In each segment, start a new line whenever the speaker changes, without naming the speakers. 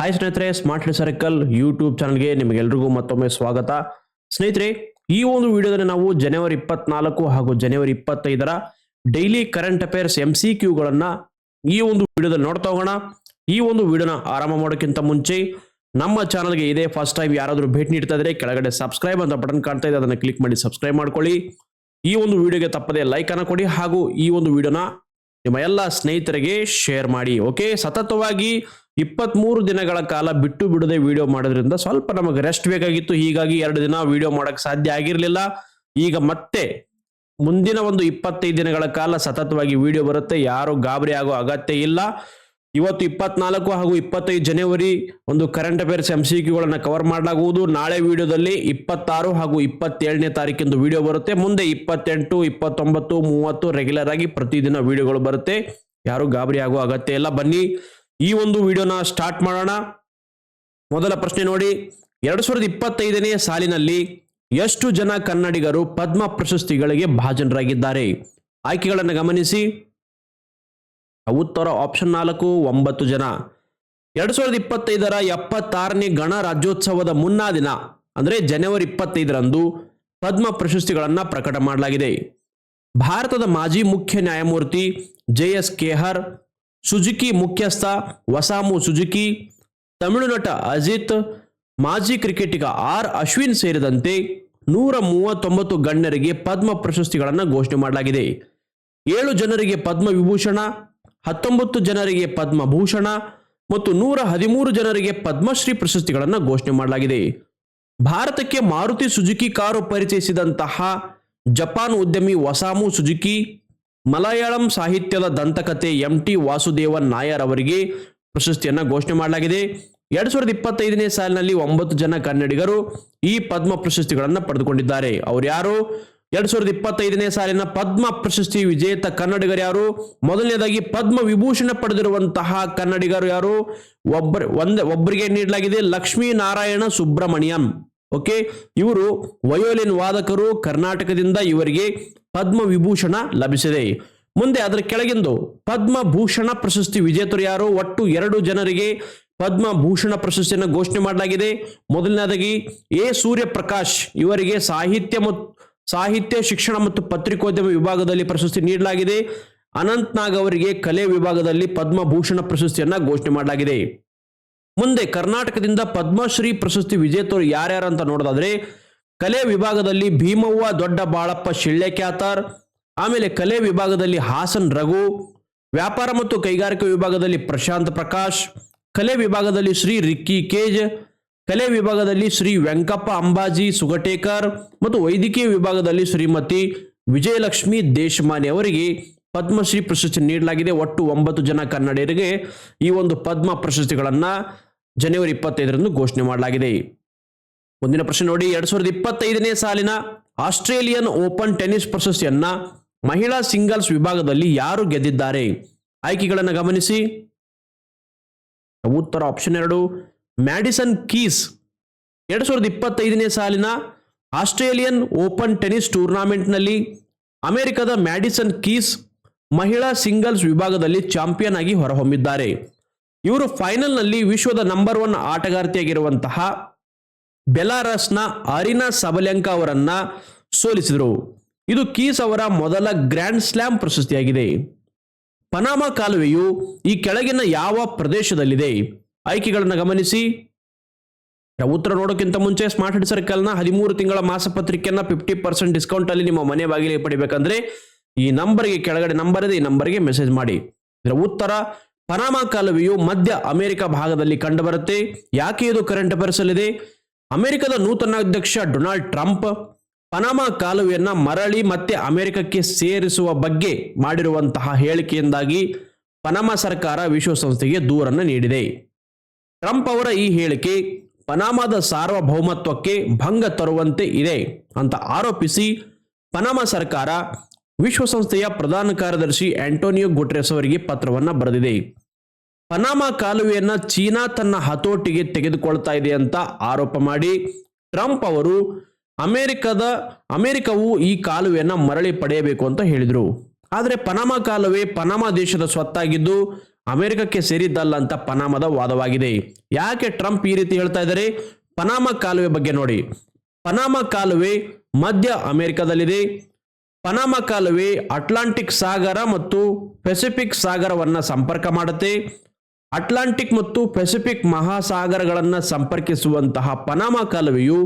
Hi ಸ್ನೇಹಿತರೆ smart circle YouTube ಚಾನಲ್ಗೆ ನಿಮಗೆಲ್ರಿಗೂ ಮತ್ತೊಮ್ಮೆ ಸ್ವಾಗತ. ಸ್ನೇಹಿತರೆ, ಈ ಒಂದು ವಿಡಿಯೋದಲ್ಲಿ ನಾವು ಜನವರಿ ಇಪ್ಪತ್ನಾಲ್ಕು ಹಾಗೂ ಜನವರಿ ಇಪ್ಪತ್ತೈದರ daily current affairs M C ಕ್ಯೂಗಳನ್ನ ಈ ಒಂದು ವಿಡಿಯೋದಲ್ಲಿ ನೋಡ್ತಾ ಹೋಗೋಣ. ಈ ಒಂದು ವಿಡಿಯೋನ ಆರಂಭ ಮಾಡೋಕ್ಕಿಂತ ಮುಂಚೆ ನಮ್ಮ ಚಾನಲ್ಗೆ ಇದೇ ಫಸ್ಟ್ ಟೈಮ್ ಯಾರಾದರೂ ಭೇಟಿ ನೀಡ್ತಾ ಇದ್ರೆ ಕೆಳಗಡೆ ಸಬ್ಸ್ಕ್ರೈಬ್ ಅಂತ ಬಟನ್ ಕಾಣ್ತಾ ಇದೆ, ಅದನ್ನು ಕ್ಲಿಕ್ ಮಾಡಿ ಸಬ್ಸ್ಕ್ರೈಬ್ ಮಾಡ್ಕೊಳ್ಳಿ. ಈ ಒಂದು ವಿಡಿಯೋಗೆ ತಪ್ಪದೆ ಲೈಕ್ ಅನ್ನ ಕೊಡಿ ಹಾಗೂ ಈ ಒಂದು ವಿಡಿಯೋನ ನಿಮ್ಮ ಎಲ್ಲ ಸ್ನೇಹಿತರಿಗೆ ಶೇರ್ ಮಾಡಿ ಓಕೆ ಸತತವಾಗಿ ಇಪ್ಪತ್ಮೂರು ದಿನಗಳ ಕಾಲ ಬಿಟ್ಟು ಬಿಡದೆ ವಿಡಿಯೋ ಮಾಡೋದ್ರಿಂದ ಸ್ವಲ್ಪ ನಮಗೆ ರೆಸ್ಟ್ ಬೇಕಾಗಿತ್ತು. ಹೀಗಾಗಿ ಎರಡು ದಿನ ವಿಡಿಯೋ ಮಾಡೋಕ್ಕೆ ಸಾಧ್ಯ ಆಗಿರಲಿಲ್ಲ. ಈಗ ಮತ್ತೆ ಮುಂದಿನ ಒಂದು ಇಪ್ಪತ್ತೈದು ದಿನಗಳ ಕಾಲ ಸತತವಾಗಿ ವಿಡಿಯೋ ಬರುತ್ತೆ. ಯಾರು ಗಾಬರಿ ಆಗೋ ಅಗತ್ಯ ಇಲ್ಲ. ಇವತ್ತು ಇಪ್ಪತ್ನಾಲ್ಕು ಹಾಗೂ ಇಪ್ಪತ್ತೈದು ಜನವರಿ ಒಂದು ಕರೆಂಟ್ ಅಫೇರ್ಸ್ ಎಂ ಸಿ ಕ್ಯೂಗಳನ್ನು ಕವರ್ ಮಾಡಲಾಗುವುದು. ನಾಳೆ ವಿಡಿಯೋದಲ್ಲಿ ಇಪ್ಪತ್ತಾರು ಹಾಗೂ ಇಪ್ಪತ್ತೇಳನೇ ತಾರೀಕಿಂದು ವಿಡಿಯೋ ಬರುತ್ತೆ. ಮುಂದೆ ಇಪ್ಪತ್ತೆಂಟು, ಇಪ್ಪತ್ತೊಂಬತ್ತು, ಮೂವತ್ತು ರೆಗ್ಯುಲರ್ ಆಗಿ ಪ್ರತಿದಿನ ವಿಡಿಯೋಗಳು ಬರುತ್ತೆ. ಯಾರು ಗಾಬರಿ ಆಗೋ ಅಗತ್ಯ ಇಲ್ಲ. ಬನ್ನಿ. ಈ ಒಂದು ವಿಡಿಯೋನ ಸ್ಟಾರ್ಟ್ ಮಾಡೋಣ. ಮೊದಲ ಪ್ರಶ್ನೆ ನೋಡಿ. ಎರಡು ಸಾವಿರದ ಇಪ್ಪತ್ತೈದನೇ ಸಾಲಿನಲ್ಲಿ ಎಷ್ಟು ಜನ ಕನ್ನಡಿಗರು ಪದ್ಮ ಪ್ರಶಸ್ತಿಗಳಿಗೆ ಭಾಜನರಾಗಿದ್ದಾರೆ? ಆಯ್ಕೆಗಳನ್ನು ಗಮನಿಸಿ. ಉತ್ತರ ಆಪ್ಷನ್ ನಾಲ್ಕು, ಒಂಬತ್ತು ಜನ. ಎರಡು ಸಾವಿರದ ಇಪ್ಪತ್ತೈದರ ಎಪ್ಪತ್ತಾರನೇ ಗಣರಾಜ್ಯೋತ್ಸವದ ಮುನ್ನಾ ದಿನ, ಅಂದರೆ ಜನವರಿ ಇಪ್ಪತ್ತೈದರಂದು ಪದ್ಮ ಪ್ರಶಸ್ತಿಗಳನ್ನು ಪ್ರಕಟ ಮಾಡಲಾಗಿದೆ. ಭಾರತದ ಮಾಜಿ ಮುಖ್ಯ ನ್ಯಾಯಮೂರ್ತಿ ಜೆ ಎಸ್ ಕೇಹರ್ ಸುಜುಕಿ ಮುಖ್ಯಸ್ಥ ವಸಾಮು ಸುಜುಕಿ, ತಮಿಳು ನಟ ಅಜಿತ್, ಮಾಜಿ ಕ್ರಿಕೆಟಿಗ ಆರ್ ಅಶ್ವಿನ್ ಸೇರಿದಂತೆ ನೂರ ಮೂವತ್ತೊಂಬತ್ತು ಗಣ್ಯರಿಗೆ ಪದ್ಮ ಪ್ರಶಸ್ತಿಗಳನ್ನು ಘೋಷಣೆ ಮಾಡಲಾಗಿದೆ. ಏಳು ಜನರಿಗೆ ಪದ್ಮ ವಿಭೂಷಣ, ಹತ್ತೊಂಬತ್ತು ಜನರಿಗೆ ಪದ್ಮಭೂಷಣ ಮತ್ತು ನೂರ ಹದಿಮೂರು ಜನರಿಗೆ ಪದ್ಮಶ್ರೀ ಪ್ರಶಸ್ತಿಗಳನ್ನು ಘೋಷಣೆ ಮಾಡಲಾಗಿದೆ. ಭಾರತಕ್ಕೆ ಮಾರುತಿ ಸುಜುಕಿ ಕಾರು ಪರಿಚಯಿಸಿದಂತಹ ಜಪಾನ್ ಉದ್ಯಮಿ ವಸಾಮು ಸುಜುಕಿ ಮಲಯಾಳಂ ಸಾಹಿತ್ಯದ ದಂತಕತೆ ಎಂ ಟಿ ವಾಸುದೇವನ್ ನಾಯರ್ ಅವರಿಗೆ ಪ್ರಶಸ್ತಿಯನ್ನು ಘೋಷಣೆ ಮಾಡಲಾಗಿದೆ. ಎರಡ್ ಸಾವಿರದ ಇಪ್ಪತ್ತೈದನೇ ಸಾಲಿನಲ್ಲಿ ಒಂಬತ್ತು ಜನ ಕನ್ನಡಿಗರು ಈ ಪದ್ಮ ಪ್ರಶಸ್ತಿಗಳನ್ನು ಪಡೆದುಕೊಂಡಿದ್ದಾರೆ. ಅವ್ರು ಯಾರು? ಎರಡ್ ಸಾವಿರದ ಇಪ್ಪತ್ತೈದನೇ ಸಾಲಿನ ಪದ್ಮ ಪ್ರಶಸ್ತಿ ವಿಜೇತ ಕನ್ನಡಿಗರು ಯಾರು? ಮೊದಲನೇದಾಗಿ ಪದ್ಮ ವಿಭೂಷಣ ಪಡೆದಿರುವಂತಹ ಕನ್ನಡಿಗರು ಯಾರು? ಒಬ್ಬರು ಒಂದೇ ಒಬ್ಬರಿಗೆ ನೀಡಲಾಗಿದೆ? ಲಕ್ಷ್ಮೀ ನಾರಾಯಣ ಸುಬ್ರಹ್ಮಣ್ಯಂ. ಓಕೆ? ಇವರು ವಯೋಲಿನ್ ವಾದಕರು, ಕರ್ನಾಟಕದಿಂದ ಇವರಿಗೆ ಪದ್ಮ ವಿಭೂಷಣ ಲಭಿಸಿದೆ. ಮುಂದೆ ಅದರ ಕೆಳಗಿಂದು, ಪದ್ಮಭೂಷಣ ಪ್ರಶಸ್ತಿ ವಿಜೇತರು ಯಾರು? ಒಟ್ಟು ಎರಡು ಜನರಿಗೆ ಪದ್ಮಭೂಷಣ ಪ್ರಶಸ್ತಿಯನ್ನು ಘೋಷಣೆ ಮಾಡಲಾಗಿದೆ. ಮೊದಲನೇದಾಗಿ, ಎ. ಸೂರ್ಯಪ್ರಕಾಶ್ ಇವರಿಗೆ ಸಾಹಿತ್ಯ ಮತ್ತು ಸಾಹಿತ್ಯ, ಶಿಕ್ಷಣ ಮತ್ತು ಪತ್ರಿಕೋದ್ಯಮ ವಿಭಾಗದಲ್ಲಿ ಪ್ರಶಸ್ತಿ ನೀಡಲಾಗಿದೆ. ಅನಂತ್ ನಾಗ್ ಅವರಿಗೆ ಕಲೆ ವಿಭಾಗದಲ್ಲಿ ಪದ್ಮಭೂಷಣ ಪ್ರಶಸ್ತಿಯನ್ನ ಘೋಷಣೆ ಮಾಡಲಾಗಿದೆ. ಮುಂದೆ ಕರ್ನಾಟಕದಿಂದ ಪದ್ಮಶ್ರೀ ಪ್ರಶಸ್ತಿ ವಿಜೇತರು ಯಾರ್ಯಾರು ಅಂತ ನೋಡೋದಾದ್ರೆ ಕಲೆ ವಿಭಾಗದಲ್ಲಿ ಭೀಮವ್ವ ದೊಡ್ಡ ಬಾಳಪ್ಪ ಶಿಳ್ಳೆಕ್ಯಾತರ್, ಆಮೇಲೆ ಕಲೆ ವಿಭಾಗದಲ್ಲಿ ಹಾಸನ್ ರಘು, ವ್ಯಾಪಾರ ಮತ್ತು ಕೈಗಾರಿಕಾ ವಿಭಾಗದಲ್ಲಿ ಪ್ರಶಾಂತ್ ಪ್ರಕಾಶ್, ಕಲೆ ವಿಭಾಗದಲ್ಲಿ ಶ್ರೀ ರಿಕ್ಕಿ ಕೇಜ್, ಕಲೆ ವಿಭಾಗದಲ್ಲಿ ಶ್ರೀ ವೆಂಕಪ್ಪ ಅಂಬಾಜಿ ಸುಗಟೇಕರ್ ಮತ್ತು ವೈದ್ಯಕೀಯ ವಿಭಾಗದಲ್ಲಿ ಶ್ರೀಮತಿ ವಿಜಯಲಕ್ಷ್ಮಿ ದೇಶಮಾನಿ ಅವರಿಗೆ ಪದ್ಮಶ್ರೀ ಪ್ರಶಸ್ತಿ ನೀಡಲಾಗಿದೆ. ಒಟ್ಟು ಒಂಬತ್ತು ಜನ ಕನ್ನಡಿಗರಿಗೆ ಈ ಒಂದು ಪದ್ಮ ಪ್ರಶಸ್ತಿಗಳನ್ನು ಜನವರಿ ಇಪ್ಪತ್ತೈದರಂದು ಘೋಷಣೆ ಮಾಡಲಾಗಿದೆ. ಮುಂದಿನ ಪ್ರಶ್ನೆ ನೋಡಿ. ಎರಡ್ ಸಾವಿರದ ಇಪ್ಪತ್ತೈದನೇ ಸಾಲಿನ ಆಸ್ಟ್ರೇಲಿಯನ್ ಓಪನ್ ಟೆನ್ನಿಸ್ ಪ್ರಶಸ್ತಿಯನ್ನ ಮಹಿಳಾ ಸಿಂಗಲ್ಸ್ ವಿಭಾಗದಲ್ಲಿ ಯಾರು ಗೆದ್ದಿದ್ದಾರೆ? ಆಯ್ಕೆಗಳನ್ನು ಗಮನಿಸಿ. ಉತ್ತರ ಆಪ್ಷನ್ ಎರಡು. ಮ್ಯಾಡಿಸನ್ ಕೀಸ್ ಎರಡ್ ಸಾವಿರದ ಇಪ್ಪತ್ತೈದನೇ ಸಾಲಿನ ಆಸ್ಟ್ರೇಲಿಯನ್ ಓಪನ್ ಟೆನ್ನಿಸ್ ಟೂರ್ನಾಮೆಂಟ್ನಲ್ಲಿ ಅಮೆರಿಕದ ಮ್ಯಾಡಿಸನ್ ಕೀಸ್ ಮಹಿಳಾ ಸಿಂಗಲ್ಸ್ ವಿಭಾಗದಲ್ಲಿ ಚಾಂಪಿಯನ್ ಆಗಿ ಹೊರಹೊಮ್ಮಿದ್ದಾರೆ. ಇವರು ಫೈನಲ್ನಲ್ಲಿ ವಿಶ್ವದ ನಂಬರ್ ಒನ್ ಆಟಗಾರ್ತಿಯಾಗಿರುವಂತಹ ಬೆಲಾರಸ್ನ ಅರಿನಾ ಸಬಲೆಂಕ ಅವರನ್ನ ಸೋಲಿಸಿದರು. ಇದು ಕೀಸ್ ಅವರ ಮೊದಲ ಗ್ರ್ಯಾಂಡ್ ಸ್ಲ್ಯಾಮ್ ಪ್ರಶಸ್ತಿಯಾಗಿದೆ. ಪನಾಮ ಕಾಲುವೆಯು ಈ ಕೆಳಗಿನ ಯಾವ ಪ್ರದೇಶದಲ್ಲಿದೆ? ಆಯ್ಕೆಗಳನ್ನು ಗಮನಿಸಿ. ಉತ್ತರ ನೋಡೋಕ್ಕಿಂತ ಮುಂಚೆ ಸ್ಮಾರ್ಟ್ ಹೆಡ್ ಸರ್ಕಲ್ನ ಹದಿಮೂರು ತಿಂಗಳ ಮಾಸಪತ್ರಿಕೆಯನ್ನು ಫಿಫ್ಟಿ ಪರ್ಸೆಂಟ್ ಡಿಸ್ಕೌಂಟ್ ಅಲ್ಲಿ ನಿಮ್ಮ ಮನೆ ಬಾಗಿಲಿಗೆ ಪಡಿಬೇಕಂದ್ರೆ ಈ ನಂಬರ್ಗೆ ಕೆಳಗಡೆ ನಂಬರ್ ಇದೆ, ಈ ನಂಬರ್ಗೆ ಮೆಸೇಜ್ ಮಾಡಿ. ಇದರ ಉತ್ತರ, ಪನಾಮ ಕಾಲುವೆಯು ಮಧ್ಯ ಅಮೆರಿಕ ಭಾಗದಲ್ಲಿ ಕಂಡುಬರುತ್ತೆ. ಯಾಕೆ ಇದು ಕರೆಂಟ್ ಅಫೇರ್ಸ್ ಅಲ್ಲಿದೆ? ಅಮೆರಿಕದ ನೂತನ ಅಧ್ಯಕ್ಷ ಡೊನಾಲ್ಡ್ ಟ್ರಂಪ್ ಪನಾಮ ಕಾಲುವೆಯನ್ನ ಮರಳಿ ಮತ್ತೆ ಅಮೆರಿಕಕ್ಕೆ ಸೇರಿಸುವ ಬಗ್ಗೆ ಮಾಡಿರುವಂತಹ ಹೇಳಿಕೆಯಿಂದಾಗಿ ಪನಾಮ ಸರ್ಕಾರ ವಿಶ್ವಸಂಸ್ಥೆಗೆ ದೂರನ್ನು ನೀಡಿದೆ. ಟ್ರಂಪ್ ಅವರ ಈ ಹೇಳಿಕೆ ಪನಾಮಾದ ಸಾರ್ವಭೌಮತ್ವಕ್ಕೆ ಭಂಗ ತರುವಂತೆ ಇದೆ ಅಂತ ಆರೋಪಿಸಿ ಪನಾಮ ಸರ್ಕಾರ ವಿಶ್ವಸಂಸ್ಥೆಯ ಪ್ರಧಾನ ಕಾರ್ಯದರ್ಶಿ ಆಂಟೋನಿಯೋ ಗುಟ್ರೆಸ್ ಅವರಿಗೆ ಪತ್ರವನ್ನು ಬರೆದಿದೆ. ಪನಾಮ ಕಾಲುವೆಯನ್ನ ಚೀನಾ ತನ್ನ ಹತೋಟಿಗೆ ತೆಗೆದುಕೊಳ್ತಾ ಇದೆ ಅಂತ ಆರೋಪ ಮಾಡಿ ಟ್ರಂಪ್ ಅವರು ಅಮೆರಿಕದ, ಅಮೆರಿಕವು ಈ ಕಾಲುವೆಯನ್ನ ಮರಳಿ ಪಡೆಯಬೇಕು ಅಂತ ಹೇಳಿದರು. ಆದರೆ ಪನಾಮ ಕಾಲುವೆ ಪನಾಮ ದೇಶದ ಸ್ವತ್ತಾಗಿದ್ದು ಅಮೆರಿಕಕ್ಕೆ ಸೇರಿದ್ದಲ್ಲ ಅಂತ ಪನಾಮದ ವಾದವಾಗಿದೆ. ಯಾಕೆ ಟ್ರಂಪ್ ಈ ರೀತಿ ಹೇಳ್ತಾ ಇದ್ದಾರೆ? ಪನಾಮ ಕಾಲುವೆ ಬಗ್ಗೆ ನೋಡಿ. ಪನಾಮ ಕಾಲುವೆ ಮಧ್ಯ ಅಮೆರಿಕದಲ್ಲಿದೆ. ಪನಾಮ ಕಾಲುವೆ ಅಟ್ಲಾಂಟಿಕ್ ಸಾಗರ ಮತ್ತು ಪೆಸಿಫಿಕ್ ಸಾಗರವನ್ನು ಸಂಪರ್ಕ ಮಾಡುತ್ತೆ. ಅಟ್ಲಾಂಟಿಕ್ ಮತ್ತು ಪೆಸಿಫಿಕ್ ಮಹಾಸಾಗರಗಳನ್ನು ಸಂಪರ್ಕಿಸುವಂತಹ ಪನಾಮ ಕಾಲುವೆಯು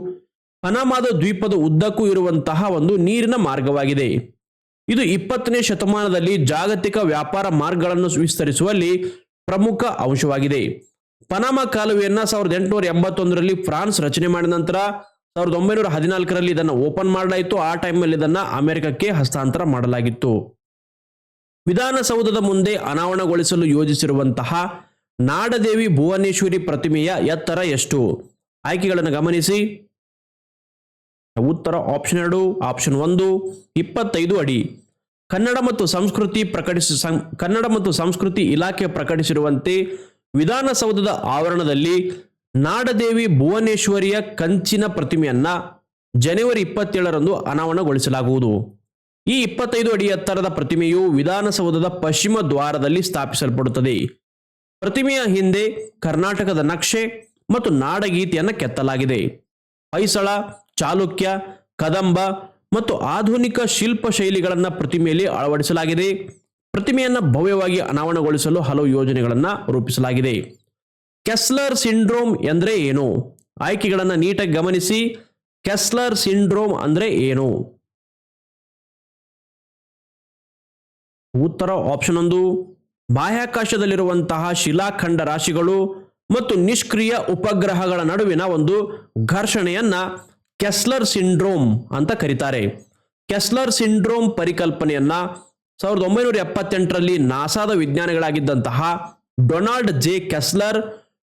ಪನಾಮಾದ ದ್ವೀಪದ ಉದ್ದಕ್ಕೂ ಇರುವಂತಹ ಒಂದು ನೀರಿನ ಮಾರ್ಗವಾಗಿದೆ. ಇದು ಇಪ್ಪತ್ತನೇ ಶತಮಾನದಲ್ಲಿ ಜಾಗತಿಕ ವ್ಯಾಪಾರ ಮಾರ್ಗಗಳನ್ನು ವಿಸ್ತರಿಸುವಲ್ಲಿ ಪ್ರಮುಖ ಅಂಶವಾಗಿದೆ. ಪನಾಮ ಕಾಲುವೆಯನ್ನ ಸಾವಿರದ ಎಂಟುನೂರ ಎಂಬತ್ತೊಂದರಲ್ಲಿ ಫ್ರಾನ್ಸ್ ರಚನೆ ಮಾಡಿದ ನಂತರ ಸಾವಿರದ ಒಂಬೈನೂರ ಹದಿನಾಲ್ಕರಲ್ಲಿ ಇದನ್ನು ಓಪನ್ ಮಾಡಲಾಯಿತು. ಆ ಟೈಮಲ್ಲಿ ಇದನ್ನು ಅಮೆರಿಕಕ್ಕೆ ಹಸ್ತಾಂತರ ಮಾಡಲಾಗಿತ್ತು. ವಿಧಾನಸೌಧದ ಮುಂದೆ ಅನಾವರಣಗೊಳಿಸಲು ಯೋಜಿಸಿರುವಂತಹ ನಾಡದೇವಿ ಭುವನೇಶ್ವರಿ ಪ್ರತಿಮೆಯ ಎತ್ತರ ಎಷ್ಟು? ಆಯ್ಕೆಗಳನ್ನು ಗಮನಿಸಿ. ಉತ್ತರ ಆಪ್ಷನ್ ಎರಡು ಆಪ್ಷನ್ ಒಂದು, ಇಪ್ಪತ್ತೈದು ಅಡಿ. ಕನ್ನಡ ಮತ್ತು ಸಂಸ್ಕೃತಿ ಪ್ರಕಟಿಸಿ ಕನ್ನಡ ಮತ್ತು ಸಂಸ್ಕೃತಿ ಇಲಾಖೆ ಪ್ರಕಟಿಸಿರುವಂತೆ ವಿಧಾನಸೌಧದ ಆವರಣದಲ್ಲಿ ನಾಡದೇವಿ ಭುವನೇಶ್ವರಿಯ ಕಂಚಿನ ಪ್ರತಿಮೆಯನ್ನ ಜನವರಿ ಇಪ್ಪತ್ತೇಳರಂದು ಅನಾವರಣಗೊಳಿಸಲಾಗುವುದು. ಈ ಇಪ್ಪತ್ತೈದು ಅಡಿ ಎತ್ತರದ ಪ್ರತಿಮೆಯು ವಿಧಾನಸೌಧದ ಪಶ್ಚಿಮ ದ್ವಾರದಲ್ಲಿ ಸ್ಥಾಪಿಸಲ್ಪಡುತ್ತದೆ. ಪ್ರತಿಮೆಯ ಹಿಂದೆ ಕರ್ನಾಟಕದ ನಕ್ಷೆ ಮತ್ತು ನಾಡಗೀತೆಯನ್ನು ಕೆತ್ತಲಾಗಿದೆ. ಹೊಯ್ಸಳ, ಚಾಲುಕ್ಯ, ಕದಂಬ ಮತ್ತು ಆಧುನಿಕ ಶಿಲ್ಪ ಶೈಲಿಗಳನ್ನು ಪ್ರತಿಮೆಯಲ್ಲಿ ಅಳವಡಿಸಲಾಗಿದೆ. ಪ್ರತಿಮೆಯನ್ನು ಭವ್ಯವಾಗಿ ಅನಾವರಣಗೊಳಿಸಲು ಹಲವು ಯೋಜನೆಗಳನ್ನು ರೂಪಿಸಲಾಗಿದೆ. ಕೆಸ್ಲರ್ ಸಿಂಡ್ರೋಮ್ ಎಂದರೆ ಏನು? ಆಯ್ಕೆಗಳನ್ನು ನೀಟಾಗಿ ಗಮನಿಸಿ. ಕೆಸ್ಲರ್ ಸಿಂಡ್ರೋಮ್ ಅಂದರೆ ಏನು? ಉತ್ತರ ಆಪ್ಷನ್ ಒಂದು. ಬಾಹ್ಯಾಕಾಶದಲ್ಲಿರುವಂತಹ ಶಿಲಾಖಂಡ ರಾಶಿಗಳು ಮತ್ತು ನಿಷ್ಕ್ರಿಯ ಉಪಗ್ರಹಗಳ ನಡುವಿನ ಒಂದು ಘರ್ಷಣೆಯನ್ನ ಕೆಸ್ಲರ್ ಸಿಂಡ್ರೋಮ್ ಅಂತ ಕರೀತಾರೆ. ಕೆಸ್ಲರ್ ಸಿಂಡ್ರೋಮ್ ಪರಿಕಲ್ಪನೆಯನ್ನ ಸಾವಿರದ ಒಂಬೈನೂರ ಎಪ್ಪತ್ತೆಂಟರಲ್ಲಿ ನಾಸಾದ ವಿಜ್ಞಾನಿಗಳಾಗಿದ್ದಂತಹ ಡೊನಾಲ್ಡ್ ಜೆ ಕೆಸ್ಲರ್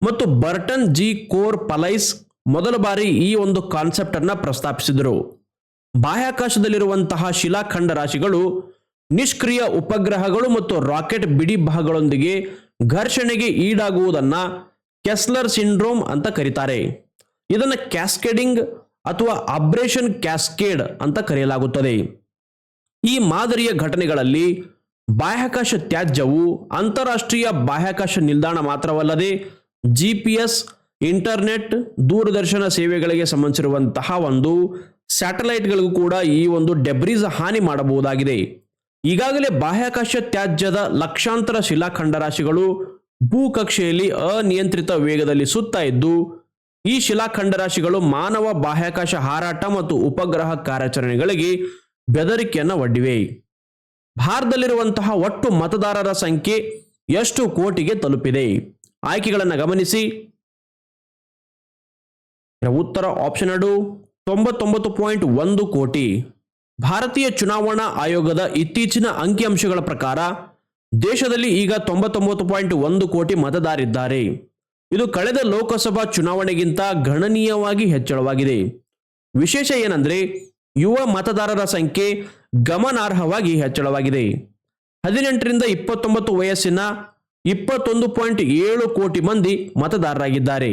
ಮತ್ತು ಬರ್ಟನ್ ಜಿ ಕೋರ್ ಪಲೈಸ್ ಮೊದಲ ಬಾರಿ ಈ ಒಂದು ಕಾನ್ಸೆಪ್ಟ್ ಅನ್ನ ಪ್ರಸ್ತಾಪಿಸಿದರು. ಬಾಹ್ಯಾಕಾಶದಲ್ಲಿರುವಂತಹ ಶಿಲಾಖಂಡ ರಾಶಿಗಳು ನಿಷ್ಕ್ರಿಯ ಉಪಗ್ರಹಗಳು ಮತ್ತು ರಾಕೆಟ್ ಬಿಡಿ ಭಾಗಗಳೊಂದಿಗೆ ಘರ್ಷಣೆಗೆ ಈಡಾಗುವುದನ್ನು ಕೆಸ್ಲರ್ ಸಿಂಡ್ರೋಮ್ ಅಂತ ಕರೀತಾರೆ. ಇದನ್ನು ಕ್ಯಾಸ್ಕೇಡಿಂಗ್ ಅಥವಾ ಅಬ್ರೇಷನ್ ಕ್ಯಾಸ್ಕೇಡ್ ಅಂತ ಕರೆಯಲಾಗುತ್ತದೆ. ಈ ಮಾದರಿಯ ಘಟನೆಗಳಲ್ಲಿ ಬಾಹ್ಯಾಕಾಶ ತ್ಯಾಜ್ಯವು ಅಂತಾರಾಷ್ಟ್ರೀಯ ಬಾಹ್ಯಾಕಾಶ ನಿಲ್ದಾಣ ಮಾತ್ರವಲ್ಲದೆ ಜಿ ಪಿ ಎಸ್ ಇಂಟರ್ನೆಟ್, ದೂರದರ್ಶನ ಸೇವೆಗಳಿಗೆ ಸಂಬಂಧಿಸಿರುವಂತಹ ಒಂದು ಸ್ಯಾಟಲೈಟ್ಗಳಿಗೂ ಕೂಡ ಈ ಒಂದು ಡೆಬ್ರೀಸ್ ಹಾನಿ ಮಾಡಬಹುದಾಗಿದೆ. ಈಗಾಗಲೇ ಬಾಹ್ಯಾಕಾಶ ತ್ಯಾಜ್ಯದ ಲಕ್ಷಾಂತರ ಶಿಲಾಖಂಡ ರಾಶಿಗಳು ಭೂಕಕ್ಷೆಯಲ್ಲಿ ಅನಿಯಂತ್ರಿತ ವೇಗದಲ್ಲಿ ಸುತ್ತಾ ಇದ್ದು, ಈ ಶಿಲಾಖಂಡ ರಾಶಿಗಳು ಮಾನವ ಬಾಹ್ಯಾಕಾಶ ಹಾರಾಟ ಮತ್ತು ಉಪಗ್ರಹ ಕಾರ್ಯಾಚರಣೆಗಳಿಗೆ ಬೆದರಿಕೆಯನ್ನು ಒಡ್ಡಿವೆ. ಭಾರತದಲ್ಲಿರುವಂತಹ ಒಟ್ಟು ಮತದಾರರ ಸಂಖ್ಯೆ ಎಷ್ಟು ಕೋಟಿಗೆ ತಲುಪಿದೆ? ಆಯ್ಕೆಗಳನ್ನು ಗಮನಿಸಿ. ಉತ್ತರ ಆಪ್ಷನ್ ಎರಡು, ತೊಂಬತ್ತೊಂಬತ್ತು ಪಾಯಿಂಟ್ ಒಂದು ಕೋಟಿ. ಭಾರತೀಯ ಚುನಾವಣಾ ಆಯೋಗದ ಇತ್ತೀಚಿನ ಅಂಕಿಅಂಶಗಳ ಪ್ರಕಾರ ದೇಶದಲ್ಲಿ ಈಗ ತೊಂಬತ್ತೊಂಬತ್ತು ಪಾಯಿಂಟ್ ಒಂದು ಕೋಟಿ ಮತದಾರಿದ್ದಾರೆ. ಇದು ಕಳೆದ ಲೋಕಸಭಾ ಚುನಾವಣೆಗಿಂತ ಗಣನೀಯವಾಗಿ ಹೆಚ್ಚಳವಾಗಿದೆ. ವಿಶೇಷ ಏನಂದ್ರೆ ಯುವ ಮತದಾರರ ಸಂಖ್ಯೆ ಗಮನಾರ್ಹವಾಗಿ ಹೆಚ್ಚಳವಾಗಿದೆ. ಹದಿನೆಂಟರಿಂದ ಇಪ್ಪತ್ತೊಂಬತ್ತು ವಯಸ್ಸಿನ ಇಪ್ಪತ್ತೊಂದು ಪಾಯಿಂಟ್ ಏಳು ಕೋಟಿ ಮಂದಿ ಮತದಾರರಾಗಿದ್ದಾರೆ.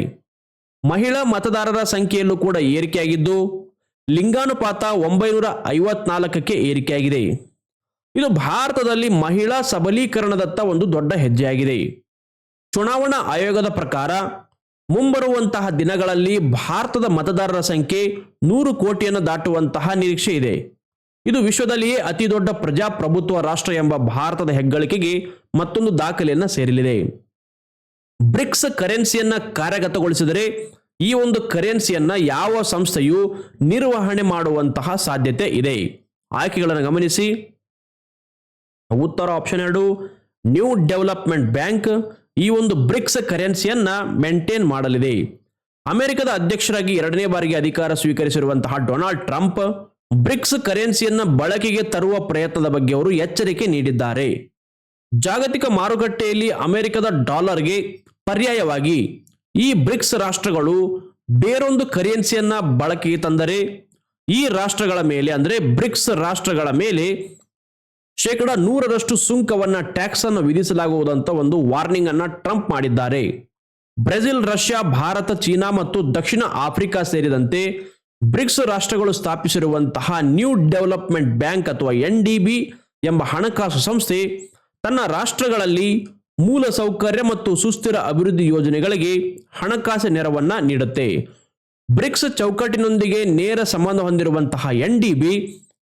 ಮಹಿಳಾ ಮತದಾರರ ಸಂಖ್ಯೆಯಲ್ಲೂ ಕೂಡ ಏರಿಕೆಯಾಗಿದ್ದು ಲಿಂಗಾನುಪಾತ ಒಂಬೈನೂರ ಐವತ್ನಾಲ್ಕಕ್ಕೆ ಏರಿಕೆಯಾಗಿದೆ. ಇದು ಭಾರತದಲ್ಲಿ ಮಹಿಳಾ ಸಬಲೀಕರಣದತ್ತ ಒಂದು ದೊಡ್ಡ ಹೆಜ್ಜೆಯಾಗಿದೆ. ಚುನಾವಣಾ ಆಯೋಗದ ಪ್ರಕಾರ ಮುಂಬರುವಂತಹ ದಿನಗಳಲ್ಲಿ ಭಾರತದ ಮತದಾರರ ಸಂಖ್ಯೆ ನೂರು ಕೋಟಿಯನ್ನು ದಾಟುವಂತಹ ನಿರೀಕ್ಷೆ ಇದೆ. ಇದು ವಿಶ್ವದಲ್ಲಿಯೇ ಅತಿ ದೊಡ್ಡ ಪ್ರಜಾಪ್ರಭುತ್ವ ರಾಷ್ಟ್ರ ಎಂಬ ಭಾರತದ ಹೆಗ್ಗಳಿಕೆಗೆ ಮತ್ತೊಂದು ದಾಖಲೆಯನ್ನು ಸೇರಲಿದೆ. ಬ್ರಿಕ್ಸ್ ಕರೆನ್ಸಿಯನ್ನ ಕಾರ್ಯಗತಗೊಳಿಸಿದರೆ ಈ ಒಂದು ಕರೆನ್ಸಿಯನ್ನ ಯಾವ ಸಂಸ್ಥೆಯು ನಿರ್ವಹಣೆ ಮಾಡುವಂತಹ ಸಾಧ್ಯತೆ ಇದೆ? ಆಯ್ಕೆಗಳನ್ನು ಗಮನಿಸಿ. ಉತ್ತರ ಆಪ್ಷನ್ ಎರಡು, ನ್ಯೂ ಡೆವಲಪ್ಮೆಂಟ್ ಬ್ಯಾಂಕ್ ಈ ಒಂದು ಬ್ರಿಕ್ಸ್ ಕರೆನ್ಸಿಯನ್ನ ಮೇಂಟೈನ್ ಮಾಡಲಿದೆ. ಅಮೆರಿಕದ ಅಧ್ಯಕ್ಷರಾಗಿ ಎರಡನೇ ಬಾರಿಗೆ ಅಧಿಕಾರ ಸ್ವೀಕರಿಸಿರುವಂತಹ ಡೊನಾಲ್ಡ್ ಟ್ರಂಪ್ ಬ್ರಿಕ್ಸ್ ಕರೆನ್ಸಿಯನ್ನ ಬಳಕೆಗೆ ತರುವ ಪ್ರಯತ್ನದ ಬಗ್ಗೆ ಅವರು ಎಚ್ಚರಿಕೆ ನೀಡಿದ್ದಾರೆ. ಜಾಗತಿಕ ಮಾರುಕಟ್ಟೆಯಲ್ಲಿ ಅಮೆರಿಕದ ಡಾಲರ್ಗೆ ಪರ್ಯಾಯವಾಗಿ ಈ ಬ್ರಿಕ್ಸ್ ರಾಷ್ಟ್ರಗಳು ಬೇರೊಂದು ಕರೆನ್ಸಿಯನ್ನ ಬಳಕೆಗೆ ತಂದರೆ ಈ ರಾಷ್ಟ್ರಗಳ ಮೇಲೆ, ಅಂದ್ರೆ ಬ್ರಿಕ್ಸ್ ರಾಷ್ಟ್ರಗಳ ಮೇಲೆ ಶೇಕಡ ನೂರರಷ್ಟು ಸುಂಕವನ್ನ ಟ್ಯಾಕ್ಸ್ ಅನ್ನು ವಿಧಿಸಲಾಗುವುದಂತ ಒಂದು ವಾರ್ನಿಂಗ್ ಅನ್ನ ಟ್ರಂಪ್ ಮಾಡಿದ್ದಾರೆ. ಬ್ರೆಜಿಲ್, ರಷ್ಯಾ, ಭಾರತ, ಚೀನಾ ಮತ್ತು ದಕ್ಷಿಣ ಆಫ್ರಿಕಾ ಸೇರಿದಂತೆ ಬ್ರಿಕ್ಸ್ ರಾಷ್ಟ್ರಗಳು ಸ್ಥಾಪಿಸಿರುವಂತಹ ನ್ಯೂ ಡೆವಲಪ್ಮೆಂಟ್ ಬ್ಯಾಂಕ್ ಅಥವಾ ಎನ್ ಎಂಬ ಹಣಕಾಸು ಸಂಸ್ಥೆ ತನ್ನ ರಾಷ್ಟ್ರಗಳಲ್ಲಿ ಮೂಲ ಸೌಕರ್ಯ ಮತ್ತು ಸುಸ್ಥಿರ ಅಭಿವೃದ್ಧಿ ಯೋಜನೆಗಳಿಗೆ ಹಣಕಾಸು ನೆರವನ್ನು ನೀಡುತ್ತೆ. ಬ್ರಿಕ್ಸ್ ಚೌಕಟ್ಟಿನೊಂದಿಗೆ ನೇರ ಸಂಬಂಧ ಹೊಂದಿರುವಂತಹ ಎನ್ಡಿಬಿ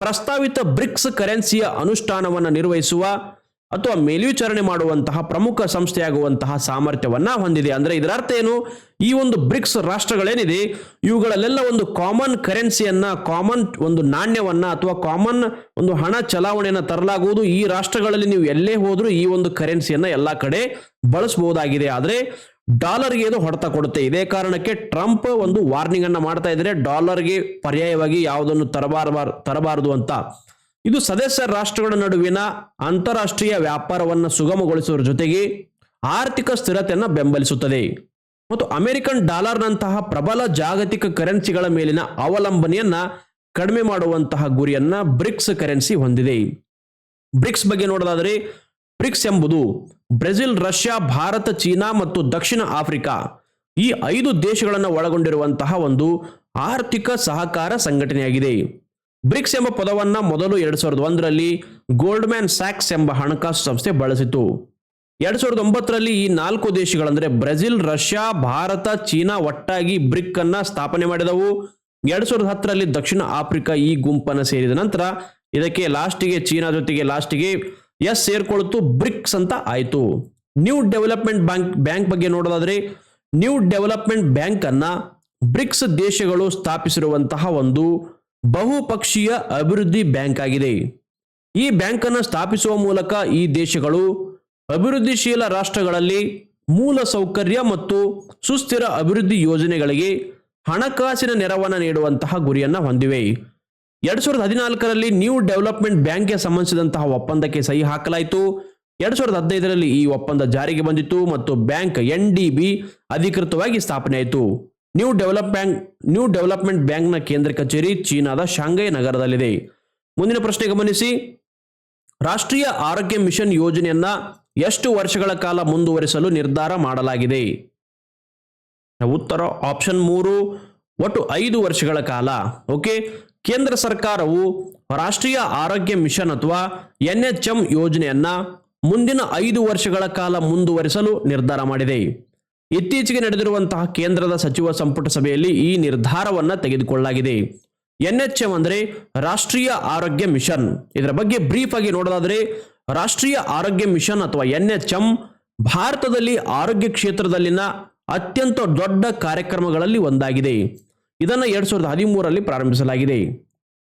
ಪ್ರಸ್ತಾವಿತ ಬ್ರಿಕ್ಸ್ ಕರೆನ್ಸಿಯ ಅನುಷ್ಠಾನವನ್ನು ನಿರ್ವಹಿಸುವ ಅಥವಾ ಮೇಲ್ವಿಚಾರಣೆ ಮಾಡುವಂತಹ ಪ್ರಮುಖ ಸಂಸ್ಥೆಯಾಗುವಂತಹ ಸಾಮರ್ಥ್ಯವನ್ನ ಹೊಂದಿದೆ. ಅಂದ್ರೆ ಇದರ ಅರ್ಥ ಏನು? ಈ ಒಂದು ಬ್ರಿಕ್ಸ್ ರಾಷ್ಟ್ರಗಳೇನಿದೆ? ಇವುಗಳಲ್ಲೆಲ್ಲ ಒಂದು ಕಾಮನ್ ಕರೆನ್ಸಿಯನ್ನ ಕಾಮನ್ ಒಂದು ನಾಣ್ಯವನ್ನ ಅಥವಾ ಕಾಮನ್ ಒಂದು ಹಣ ಚಲಾವಣೆಯನ್ನ ತರಲಾಗುವುದು. ಈ ರಾಷ್ಟ್ರಗಳಲ್ಲಿ ನೀವು ಎಲ್ಲೇ ಹೋದ್ರೂ ಈ ಒಂದು ಕರೆನ್ಸಿಯನ್ನ ಎಲ್ಲಾ ಕಡೆ ಬಳಸಬಹುದಾಗಿದೆ. ಆದ್ರೆ ಡಾಲರ್ಗೆ ಇದು ಹೊಡೆತ ಕೊಡುತ್ತೆ. ಇದೇ ಕಾರಣಕ್ಕೆ ಟ್ರಂಪ್ ಒಂದು ವಾರ್ನಿಂಗ್ ಅನ್ನ ಮಾಡ್ತಾ ಇದ್ದಾರೆ. ಡಾಲರ್ಗೆ ಪರ್ಯಾಯವಾಗಿ ಯಾವುದನ್ನು ತರಬಾರ ತರಬಾರದು ಅಂತ. ಇದು ಸದಸ್ಯ ರಾಷ್ಟ್ರಗಳ ನಡುವಿನ ಅಂತಾರಾಷ್ಟ್ರೀಯ ವ್ಯಾಪಾರವನ್ನು ಸುಗಮಗೊಳಿಸುವ ಜೊತೆಗೆ ಆರ್ಥಿಕ ಸ್ಥಿರತೆಯನ್ನು ಬೆಂಬಲಿಸುತ್ತದೆ. ಮತ್ತು ಅಮೆರಿಕನ್ ಡಾಲರ್ನಂತಹ ಪ್ರಬಲ ಜಾಗತಿಕ ಕರೆನ್ಸಿಗಳ ಮೇಲಿನ ಅವಲಂಬನೆಯನ್ನ ಕಡಿಮೆ ಮಾಡುವಂತಹ ಗುರಿಯನ್ನ ಬ್ರಿಕ್ಸ್ ಕರೆನ್ಸಿ ಹೊಂದಿದೆ. ಬ್ರಿಕ್ಸ್ ಬಗ್ಗೆ ನೋಡೋದಾದರೆ, ಬ್ರಿಕ್ಸ್ ಎಂಬುದು ಬ್ರೆಜಿಲ್, ರಷ್ಯಾ, ಭಾರತ, ಚೀನಾ ಮತ್ತು ದಕ್ಷಿಣ ಆಫ್ರಿಕಾ ಈ ಐದು ದೇಶಗಳನ್ನು ಒಳಗೊಂಡಿರುವಂತಹ ಒಂದು ಆರ್ಥಿಕ ಸಹಕಾರ ಸಂಘಟನೆಯಾಗಿದೆ. ಬ್ರಿಕ್ಸ್ ಎಂಬ ಪದವನ್ನ ಮೊದಲು ಎರಡ್ ಸಾವಿರದ ಒಂದರಲ್ಲಿ ಗೋಲ್ಡ್ಮ್ಯಾನ್ ಸ್ಯಾಕ್ಸ್ ಎಂಬ ಹಣಕಾಸು ಸಂಸ್ಥೆ ಬಳಸಿತು ಎರಡ್ ಸಾವಿರದ ಒಂಬತ್ತರಲ್ಲಿ ಈ ನಾಲ್ಕು ದೇಶಗಳಂದ್ರೆ ಬ್ರೆಜಿಲ್, ರಷ್ಯಾ, ಭಾರತ, ಚೀನಾ ಒಟ್ಟಾಗಿ ಬ್ರಿಕ್ ಅನ್ನ ಸ್ಥಾಪನೆ ಮಾಡಿದವು. ಎರಡ್ ಸಾವಿರದ ಹತ್ತರಲ್ಲಿ ದಕ್ಷಿಣ ಆಫ್ರಿಕಾ ಈ ಗುಂಪನ್ನು ಸೇರಿದ ನಂತರ ಇದಕ್ಕೆ ಲಾಸ್ಟಿಗೆ ಚೀನಾ ಜೊತೆಗೆ ಲಾಸ್ಟಿಗೆ ಎಸ್ ಸೇರ್ಕೊಳ್ತು ಬ್ರಿಕ್ಸ್ ಅಂತ ಆಯಿತು. ನ್ಯೂ ಡೆವಲಪ್ಮೆಂಟ್ ಬ್ಯಾಂಕ್ ಬ್ಯಾಂಕ್ ಬಗ್ಗೆ ನೋಡೋದಾದ್ರೆ ನ್ಯೂ ಡೆವಲಪ್ಮೆಂಟ್ ಬ್ಯಾಂಕ್ ಅನ್ನ ಬ್ರಿಕ್ಸ್ ದೇಶಗಳು ಸ್ಥಾಪಿಸಿರುವಂತಹ ಒಂದು ಬಹುಪಕ್ಷೀಯ ಅಭಿವೃದ್ಧಿ ಬ್ಯಾಂಕ್ ಆಗಿದೆ. ಈ ಬ್ಯಾಂಕನ್ನು ಸ್ಥಾಪಿಸುವ ಮೂಲಕ ಈ ದೇಶಗಳು ಅಭಿವೃದ್ಧಿಶೀಲ ರಾಷ್ಟ್ರಗಳಲ್ಲಿ ಮೂಲ ಸೌಕರ್ಯ ಮತ್ತು ಸುಸ್ಥಿರ ಅಭಿವೃದ್ಧಿ ಯೋಜನೆಗಳಿಗೆ ಹಣಕಾಸಿನ ನೆರವನ್ನು ನೀಡುವಂತಹ ಗುರಿಯನ್ನ ಹೊಂದಿವೆ. ಎರಡ್ ಸಾವಿರದ ಹದಿನಾಲ್ಕರಲ್ಲಿ ನ್ಯೂ ಡೆವಲಪ್ಮೆಂಟ್ ಬ್ಯಾಂಕ್ಗೆ ಸಂಬಂಧಿಸಿದಂತಹ ಒಪ್ಪಂದಕ್ಕೆ ಸಹಿ ಹಾಕಲಾಯಿತು. ಎರಡ್ ಸಾವಿರದ ಹದಿನೈದರಲ್ಲಿ ಈ ಒಪ್ಪಂದ ಜಾರಿಗೆ ಬಂದಿತು ಮತ್ತು ಬ್ಯಾಂಕ್ ಎನ್ ಡಿ ಬಿ ಅಧಿಕೃತವಾಗಿ ಸ್ಥಾಪನೆ ಆಯಿತು new develop bank new development ಬ್ಯಾಂಕ್ನ ಕೇಂದ್ರ ಕಚೇರಿ ಚೀನಾದ ಶಾಂಘೈ ನಗರದಲ್ಲಿದೆ. ಮುಂದಿನ ಪ್ರಶ್ನೆ ಗಮನಿಸಿ. ರಾಷ್ಟ್ರೀಯ ಆರೋಗ್ಯ ಮಿಷನ್ ಯೋಜನೆಯನ್ನ ಎಷ್ಟು ವರ್ಷಗಳ ಕಾಲ ಮುಂದುವರಿಸಲು ನಿರ್ಧಾರ ಮಾಡಲಾಗಿದೆ? ಉತ್ತರ ಆಪ್ಷನ್ ಮೂರು, ಒಟ್ಟು ಐದು ವರ್ಷಗಳ ಕಾಲ. ಓಕೆ ಕೇಂದ್ರ ಸರ್ಕಾರವು ರಾಷ್ಟ್ರೀಯ ಆರೋಗ್ಯ ಮಿಷನ್ ಅಥವಾ ಎನ್ ಎಚ್ ಎಂ ಯೋಜನೆಯನ್ನ ಮುಂದಿನ ಐದು ವರ್ಷಗಳ ಕಾಲ ಮುಂದುವರಿಸಲು ನಿರ್ಧಾರ ಮಾಡಿದೆ. ಇತ್ತೀಚೆಗೆ ನಡೆದಿರುವಂತಹ ಕೇಂದ್ರದ ಸಚಿವ ಸಂಪುಟ ಸಭೆಯಲ್ಲಿ ಈ ನಿರ್ಧಾರವನ್ನು ತೆಗೆದುಕೊಳ್ಳಲಾಗಿದೆ. ಎನ್ಎಚ್ಎಂ ಅಂದ್ರೆ ರಾಷ್ಟ್ರೀಯ ಆರೋಗ್ಯ ಮಿಷನ್. ಇದರ ಬಗ್ಗೆ ಬ್ರೀಫ್ ಆಗಿ ನೋಡೋದಾದರೆ, ರಾಷ್ಟ್ರೀಯ ಆರೋಗ್ಯ ಮಿಷನ್ ಅಥವಾ ಎನ್ಎಚ್ಎಂ ಭಾರತದಲ್ಲಿ ಆರೋಗ್ಯ ಕ್ಷೇತ್ರದಲ್ಲಿನ ಅತ್ಯಂತ ದೊಡ್ಡ ಕಾರ್ಯಕ್ರಮಗಳಲ್ಲಿ ಒಂದಾಗಿದೆ. ಇದನ್ನು ಎರಡ್ ಸಾವಿರದ ಹದಿಮೂರರಲ್ಲಿ ಪ್ರಾರಂಭಿಸಲಾಗಿದೆ.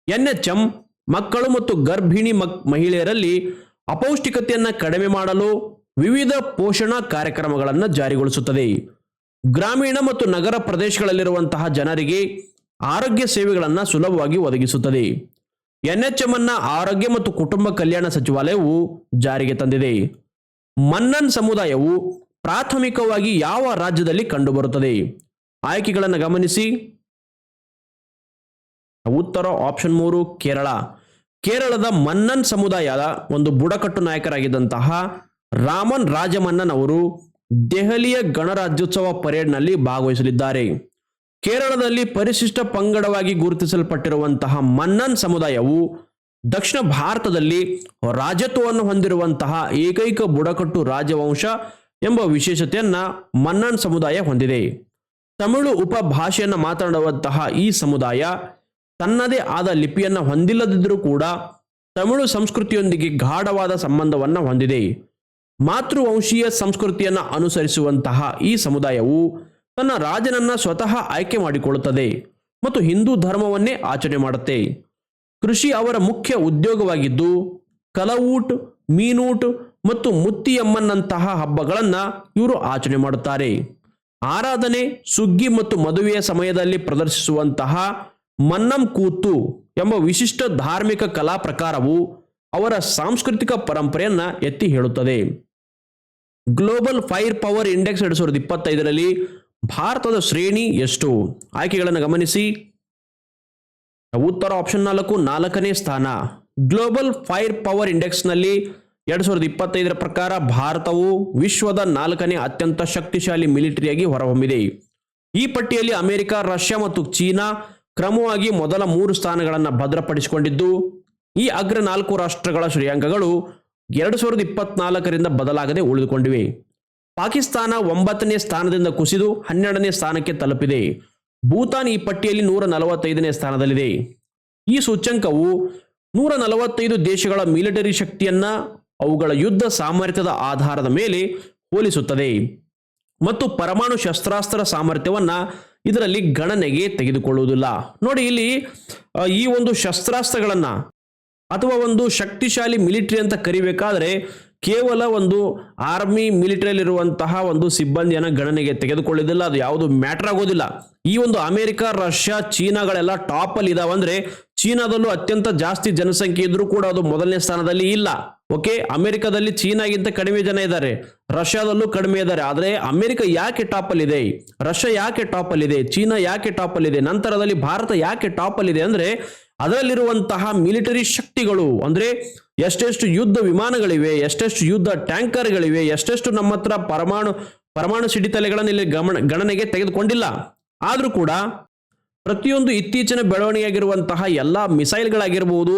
ಎನ್ಎಚ್ಎಂ ಮಕ್ಕಳು ಮತ್ತು ಗರ್ಭಿಣಿ ಮಹಿಳೆಯರಲ್ಲಿ ಅಪೌಷ್ಟಿಕತೆಯನ್ನು ಕಡಿಮೆ ಮಾಡಲು ವಿವಿಧ ಪೋಷಣಾ ಕಾರ್ಯಕ್ರಮಗಳನ್ನು ಜಾರಿಗೊಳಿಸುತ್ತದೆ. ಗ್ರಾಮೀಣ ಮತ್ತು ನಗರ ಪ್ರದೇಶಗಳಲ್ಲಿರುವಂತಹ ಜನರಿಗೆ ಆರೋಗ್ಯ ಸೇವೆಗಳನ್ನು ಸುಲಭವಾಗಿ ಒದಗಿಸುತ್ತದೆ. ಎನ್ಎಚ್ಎಂ ಅನ್ನ ಆರೋಗ್ಯ ಮತ್ತು ಕುಟುಂಬ ಕಲ್ಯಾಣ ಸಚಿವಾಲಯವು ಜಾರಿಗೆ ತಂದಿದೆ. ಮನ್ನನ್ ಸಮುದಾಯವು ಪ್ರಾಥಮಿಕವಾಗಿ ಯಾವ ರಾಜ್ಯದಲ್ಲಿ ಕಂಡುಬರುತ್ತದೆ? ಆಯ್ಕೆಗಳನ್ನು ಗಮನಿಸಿ. ಉತ್ತರ ಆಪ್ಷನ್ ಮೂರು, ಕೇರಳ. ಕೇರಳದ ಮನ್ನನ್ ಸಮುದಾಯದ ಒಂದು ಬುಡಕಟ್ಟು ನಾಯಕರಾಗಿದ್ದಂತಹ ರಾಮನ್ ರಾಜಮನ್ನನ್ ಅವರು ದೆಹಲಿಯ ಗಣರಾಜ್ಯೋತ್ಸವ ಪರೇಡ್ನಲ್ಲಿ ಭಾಗವಹಿಸಲಿದ್ದಾರೆ. ಕೇರಳದಲ್ಲಿ ಪರಿಶಿಷ್ಟ ಪಂಗಡವಾಗಿ ಗುರುತಿಸಲ್ಪಟ್ಟಿರುವಂತಹ ಮನ್ನನ್ ಸಮುದಾಯವು ದಕ್ಷಿಣ ಭಾರತದಲ್ಲಿ ರಾಜತ್ವವನ್ನು ಹೊಂದಿರುವಂತಹ ಏಕೈಕ ಬುಡಕಟ್ಟು ರಾಜವಂಶ ಎಂಬ ವಿಶೇಷತೆಯನ್ನ ಮನ್ನನ್ ಸಮುದಾಯ ಹೊಂದಿದೆ. ತಮಿಳು ಉಪಭಾಷೆಯನ್ನು ಮಾತನಾಡುವಂತಹ ಈ ಸಮುದಾಯ ತನ್ನದೇ ಆದ ಲಿಪಿಯನ್ನು ಹೊಂದಿಲ್ಲದಿದ್ದರೂ ಕೂಡ ತಮಿಳು ಸಂಸ್ಕೃತಿಯೊಂದಿಗೆ ಗಾಢವಾದ ಸಂಬಂಧವನ್ನು ಹೊಂದಿದೆ. ಮಾತೃವಂಶೀಯ ಸಂಸ್ಕೃತಿಯನ್ನು ಅನುಸರಿಸುವಂತಹ ಈ ಸಮುದಾಯವು ತನ್ನ ರಾಜನನ್ನ ಸ್ವತಃ ಆಯ್ಕೆ ಮಾಡಿಕೊಳ್ಳುತ್ತದೆ ಮತ್ತು ಹಿಂದೂ ಧರ್ಮವನ್ನೇ ಆಚರಣೆ ಮಾಡುತ್ತೆ. ಕೃಷಿ ಅವರ ಮುಖ್ಯ ಉದ್ಯೋಗವಾಗಿದ್ದು, ಕಲವೂಟ್, ಮೀನೂಟ್ ಮತ್ತು ಮುತ್ತಿಯಮ್ಮನಂತಹ ಹಬ್ಬಗಳನ್ನು ಇವರು ಆಚರಣೆ ಮಾಡುತ್ತಾರೆ. ಆರಾಧನೆ, ಸುಗ್ಗಿ ಮತ್ತು ಮದುವೆಯ ಸಮಯದಲ್ಲಿ ಪ್ರದರ್ಶಿಸುವಂತಹ ಮನ್ನಂ ಕೂತು ಎಂಬ ವಿಶಿಷ್ಟ ಧಾರ್ಮಿಕ ಕಲಾ ಪ್ರಕಾರವು ಅವರ ಸಾಂಸ್ಕೃತಿಕ ಪರಂಪರೆಯನ್ನ ಎತ್ತಿ ಹೇಳುತ್ತದೆ. ಗ್ಲೋಬಲ್ ಫೈರ್ ಪವರ್ ಇಂಡೆಕ್ಸ್ ಎರಡ್ ಸಾವಿರದ ಇಪ್ಪತ್ತೈದರಲ್ಲಿ ಭಾರತದ ಶ್ರೇಣಿ ಎಷ್ಟು? ಆಯ್ಕೆಗಳನ್ನು ಗಮನಿಸಿ. ಉತ್ತರ ಆಪ್ಷನ್ ನಾಲ್ಕು, ನಾಲ್ಕನೇ ಸ್ಥಾನ. ಗ್ಲೋಬಲ್ ಫೈರ್ ಪವರ್ ಇಂಡೆಕ್ಸ್ನಲ್ಲಿ ಎರಡ್ ಸಾವಿರದ ಇಪ್ಪತ್ತೈದರ ಪ್ರಕಾರ ಭಾರತವು ವಿಶ್ವದ ನಾಲ್ಕನೇ ಅತ್ಯಂತ ಶಕ್ತಿಶಾಲಿ ಮಿಲಿಟರಿಯಾಗಿ ಹೊರಹೊಮ್ಮಿದೆ. ಈ ಪಟ್ಟಿಯಲ್ಲಿ ಅಮೆರಿಕ, ರಷ್ಯಾ ಮತ್ತು ಚೀನಾ ಕ್ರಮವಾಗಿ ಮೊದಲ ಮೂರು ಸ್ಥಾನಗಳನ್ನು ಭದ್ರಪಡಿಸಿಕೊಂಡಿದ್ದು, ಈ ಅಗ್ರ ನಾಲ್ಕು ರಾಷ್ಟ್ರಗಳ ಶ್ರೇಯಾಂಕಗಳು ಎರಡು ಸಾವಿರದ ಇಪ್ಪತ್ನಾಲ್ಕರಿಂದ ಬದಲಾಗದೆ ಉಳಿದುಕೊಂಡಿವೆ. ಪಾಕಿಸ್ತಾನ ಒಂಬತ್ತನೇ ಸ್ಥಾನದಿಂದ ಕುಸಿದು ಹನ್ನೆರಡನೇ ಸ್ಥಾನಕ್ಕೆ ತಲುಪಿದೆ. ಭೂತಾನ್ ಈ ಪಟ್ಟಿಯಲ್ಲಿ ನೂರ ನಲವತ್ತೈದನೇ ಸ್ಥಾನದಲ್ಲಿದೆ. ಈ ಸೂಚ್ಯಂಕವು ನೂರ ನಲವತ್ತೈದು ದೇಶಗಳ ಮಿಲಿಟರಿ ಶಕ್ತಿಯನ್ನ ಅವುಗಳ ಯುದ್ಧ ಸಾಮರ್ಥ್ಯದ ಆಧಾರದ ಮೇಲೆ ಹೋಲಿಸುತ್ತದೆ. ಮತ್ತು ಪರಮಾಣು ಶಸ್ತ್ರಾಸ್ತ್ರ ಸಾಮರ್ಥ್ಯವನ್ನ ಇದರಲ್ಲಿ ಗಣನೆಗೆ ತೆಗೆದುಕೊಳ್ಳುವುದಿಲ್ಲ. ನೋಡಿ ಇಲ್ಲಿ ಈ ಒಂದು ಶಸ್ತ್ರಾಸ್ತ್ರಗಳನ್ನ ಅಥವಾ ಒಂದು ಶಕ್ತಿಶಾಲಿ ಮಿಲಿಟರಿ ಅಂತ ಕರಿಬೇಕಾದ್ರೆ ಕೇವಲ ಒಂದು ಆರ್ಮಿ ಮಿಲಿಟರಿಯಲ್ಲಿರುವಂತಹ ಒಂದು ಸಿಬ್ಬಂದಿಯನ್ನು ಗಣನೆಗೆ ತೆಗೆದುಕೊಳ್ಳೋದಿಲ್ಲ ಅದು ಯಾವುದು ಮ್ಯಾಟರ್ ಆಗೋದಿಲ್ಲ. ಈ ಒಂದು ಅಮೆರಿಕ, ರಷ್ಯಾ, ಚೀನಾಗಳೆಲ್ಲ ಟಾಪ್ ಅಲ್ಲಿ ಇದಾವಂದ್ರೆ ಚೀನಾದಲ್ಲೂ ಅತ್ಯಂತ ಜಾಸ್ತಿ ಜನಸಂಖ್ಯೆ ಇದ್ದರೂ ಕೂಡ ಅದು ಮೊದಲನೇ ಸ್ಥಾನದಲ್ಲಿ ಇಲ್ಲ. ಓಕೆ? ಅಮೆರಿಕದಲ್ಲಿ ಚೀನಾಗಿಂತ ಕಡಿಮೆ ಜನ ಇದ್ದಾರೆ. ರಷ್ಯಾದಲ್ಲೂ ಕಡಿಮೆ ಇದ್ದಾರೆ. ಆದರೆ ಅಮೆರಿಕ ಯಾಕೆ ಟಾಪ್ ಅಲ್ಲಿ ಇದೆ? ರಷ್ಯಾ ಯಾಕೆ ಟಾಪ್ ಅಲ್ಲಿ ಇದೆ? ಚೀನಾ ಯಾಕೆ ಟಾಪ್ ಅಲ್ಲಿ ಇದೆ? ನಂತರದಲ್ಲಿ ಭಾರತ ಯಾಕೆ ಟಾಪ್ ಅಲ್ಲಿ ಇದೆ ಅಂದ್ರೆ ಅದರಲ್ಲಿರುವಂತಹ ಮಿಲಿಟರಿ ಶಕ್ತಿಗಳು ಅಂದ್ರೆ ಎಷ್ಟೆಷ್ಟು ಯುದ್ಧ ವಿಮಾನಗಳಿವೆ, ಎಷ್ಟೆಷ್ಟು ಯುದ್ಧ ಟ್ಯಾಂಕರ್ಗಳಿವೆ, ಎಷ್ಟೆಷ್ಟು ನಮ್ಮ ಹತ್ರ ಪರಮಾಣು ಪರಮಾಣು ಸಿಡಿತಲೆಗಳನ್ನು ಇಲ್ಲಿ ಗಮನ, ಗಣನೆಗೆ ತೆಗೆದುಕೊಂಡಿಲ್ಲ. ಆದರೂ ಕೂಡ ಪ್ರತಿಯೊಂದು ಇತ್ತೀಚಿನ ಬೆಳವಣಿಗೆಯಾಗಿರುವಂತಹ ಎಲ್ಲ ಮಿಸೈಲ್ಗಳಾಗಿರ್ಬೋದು,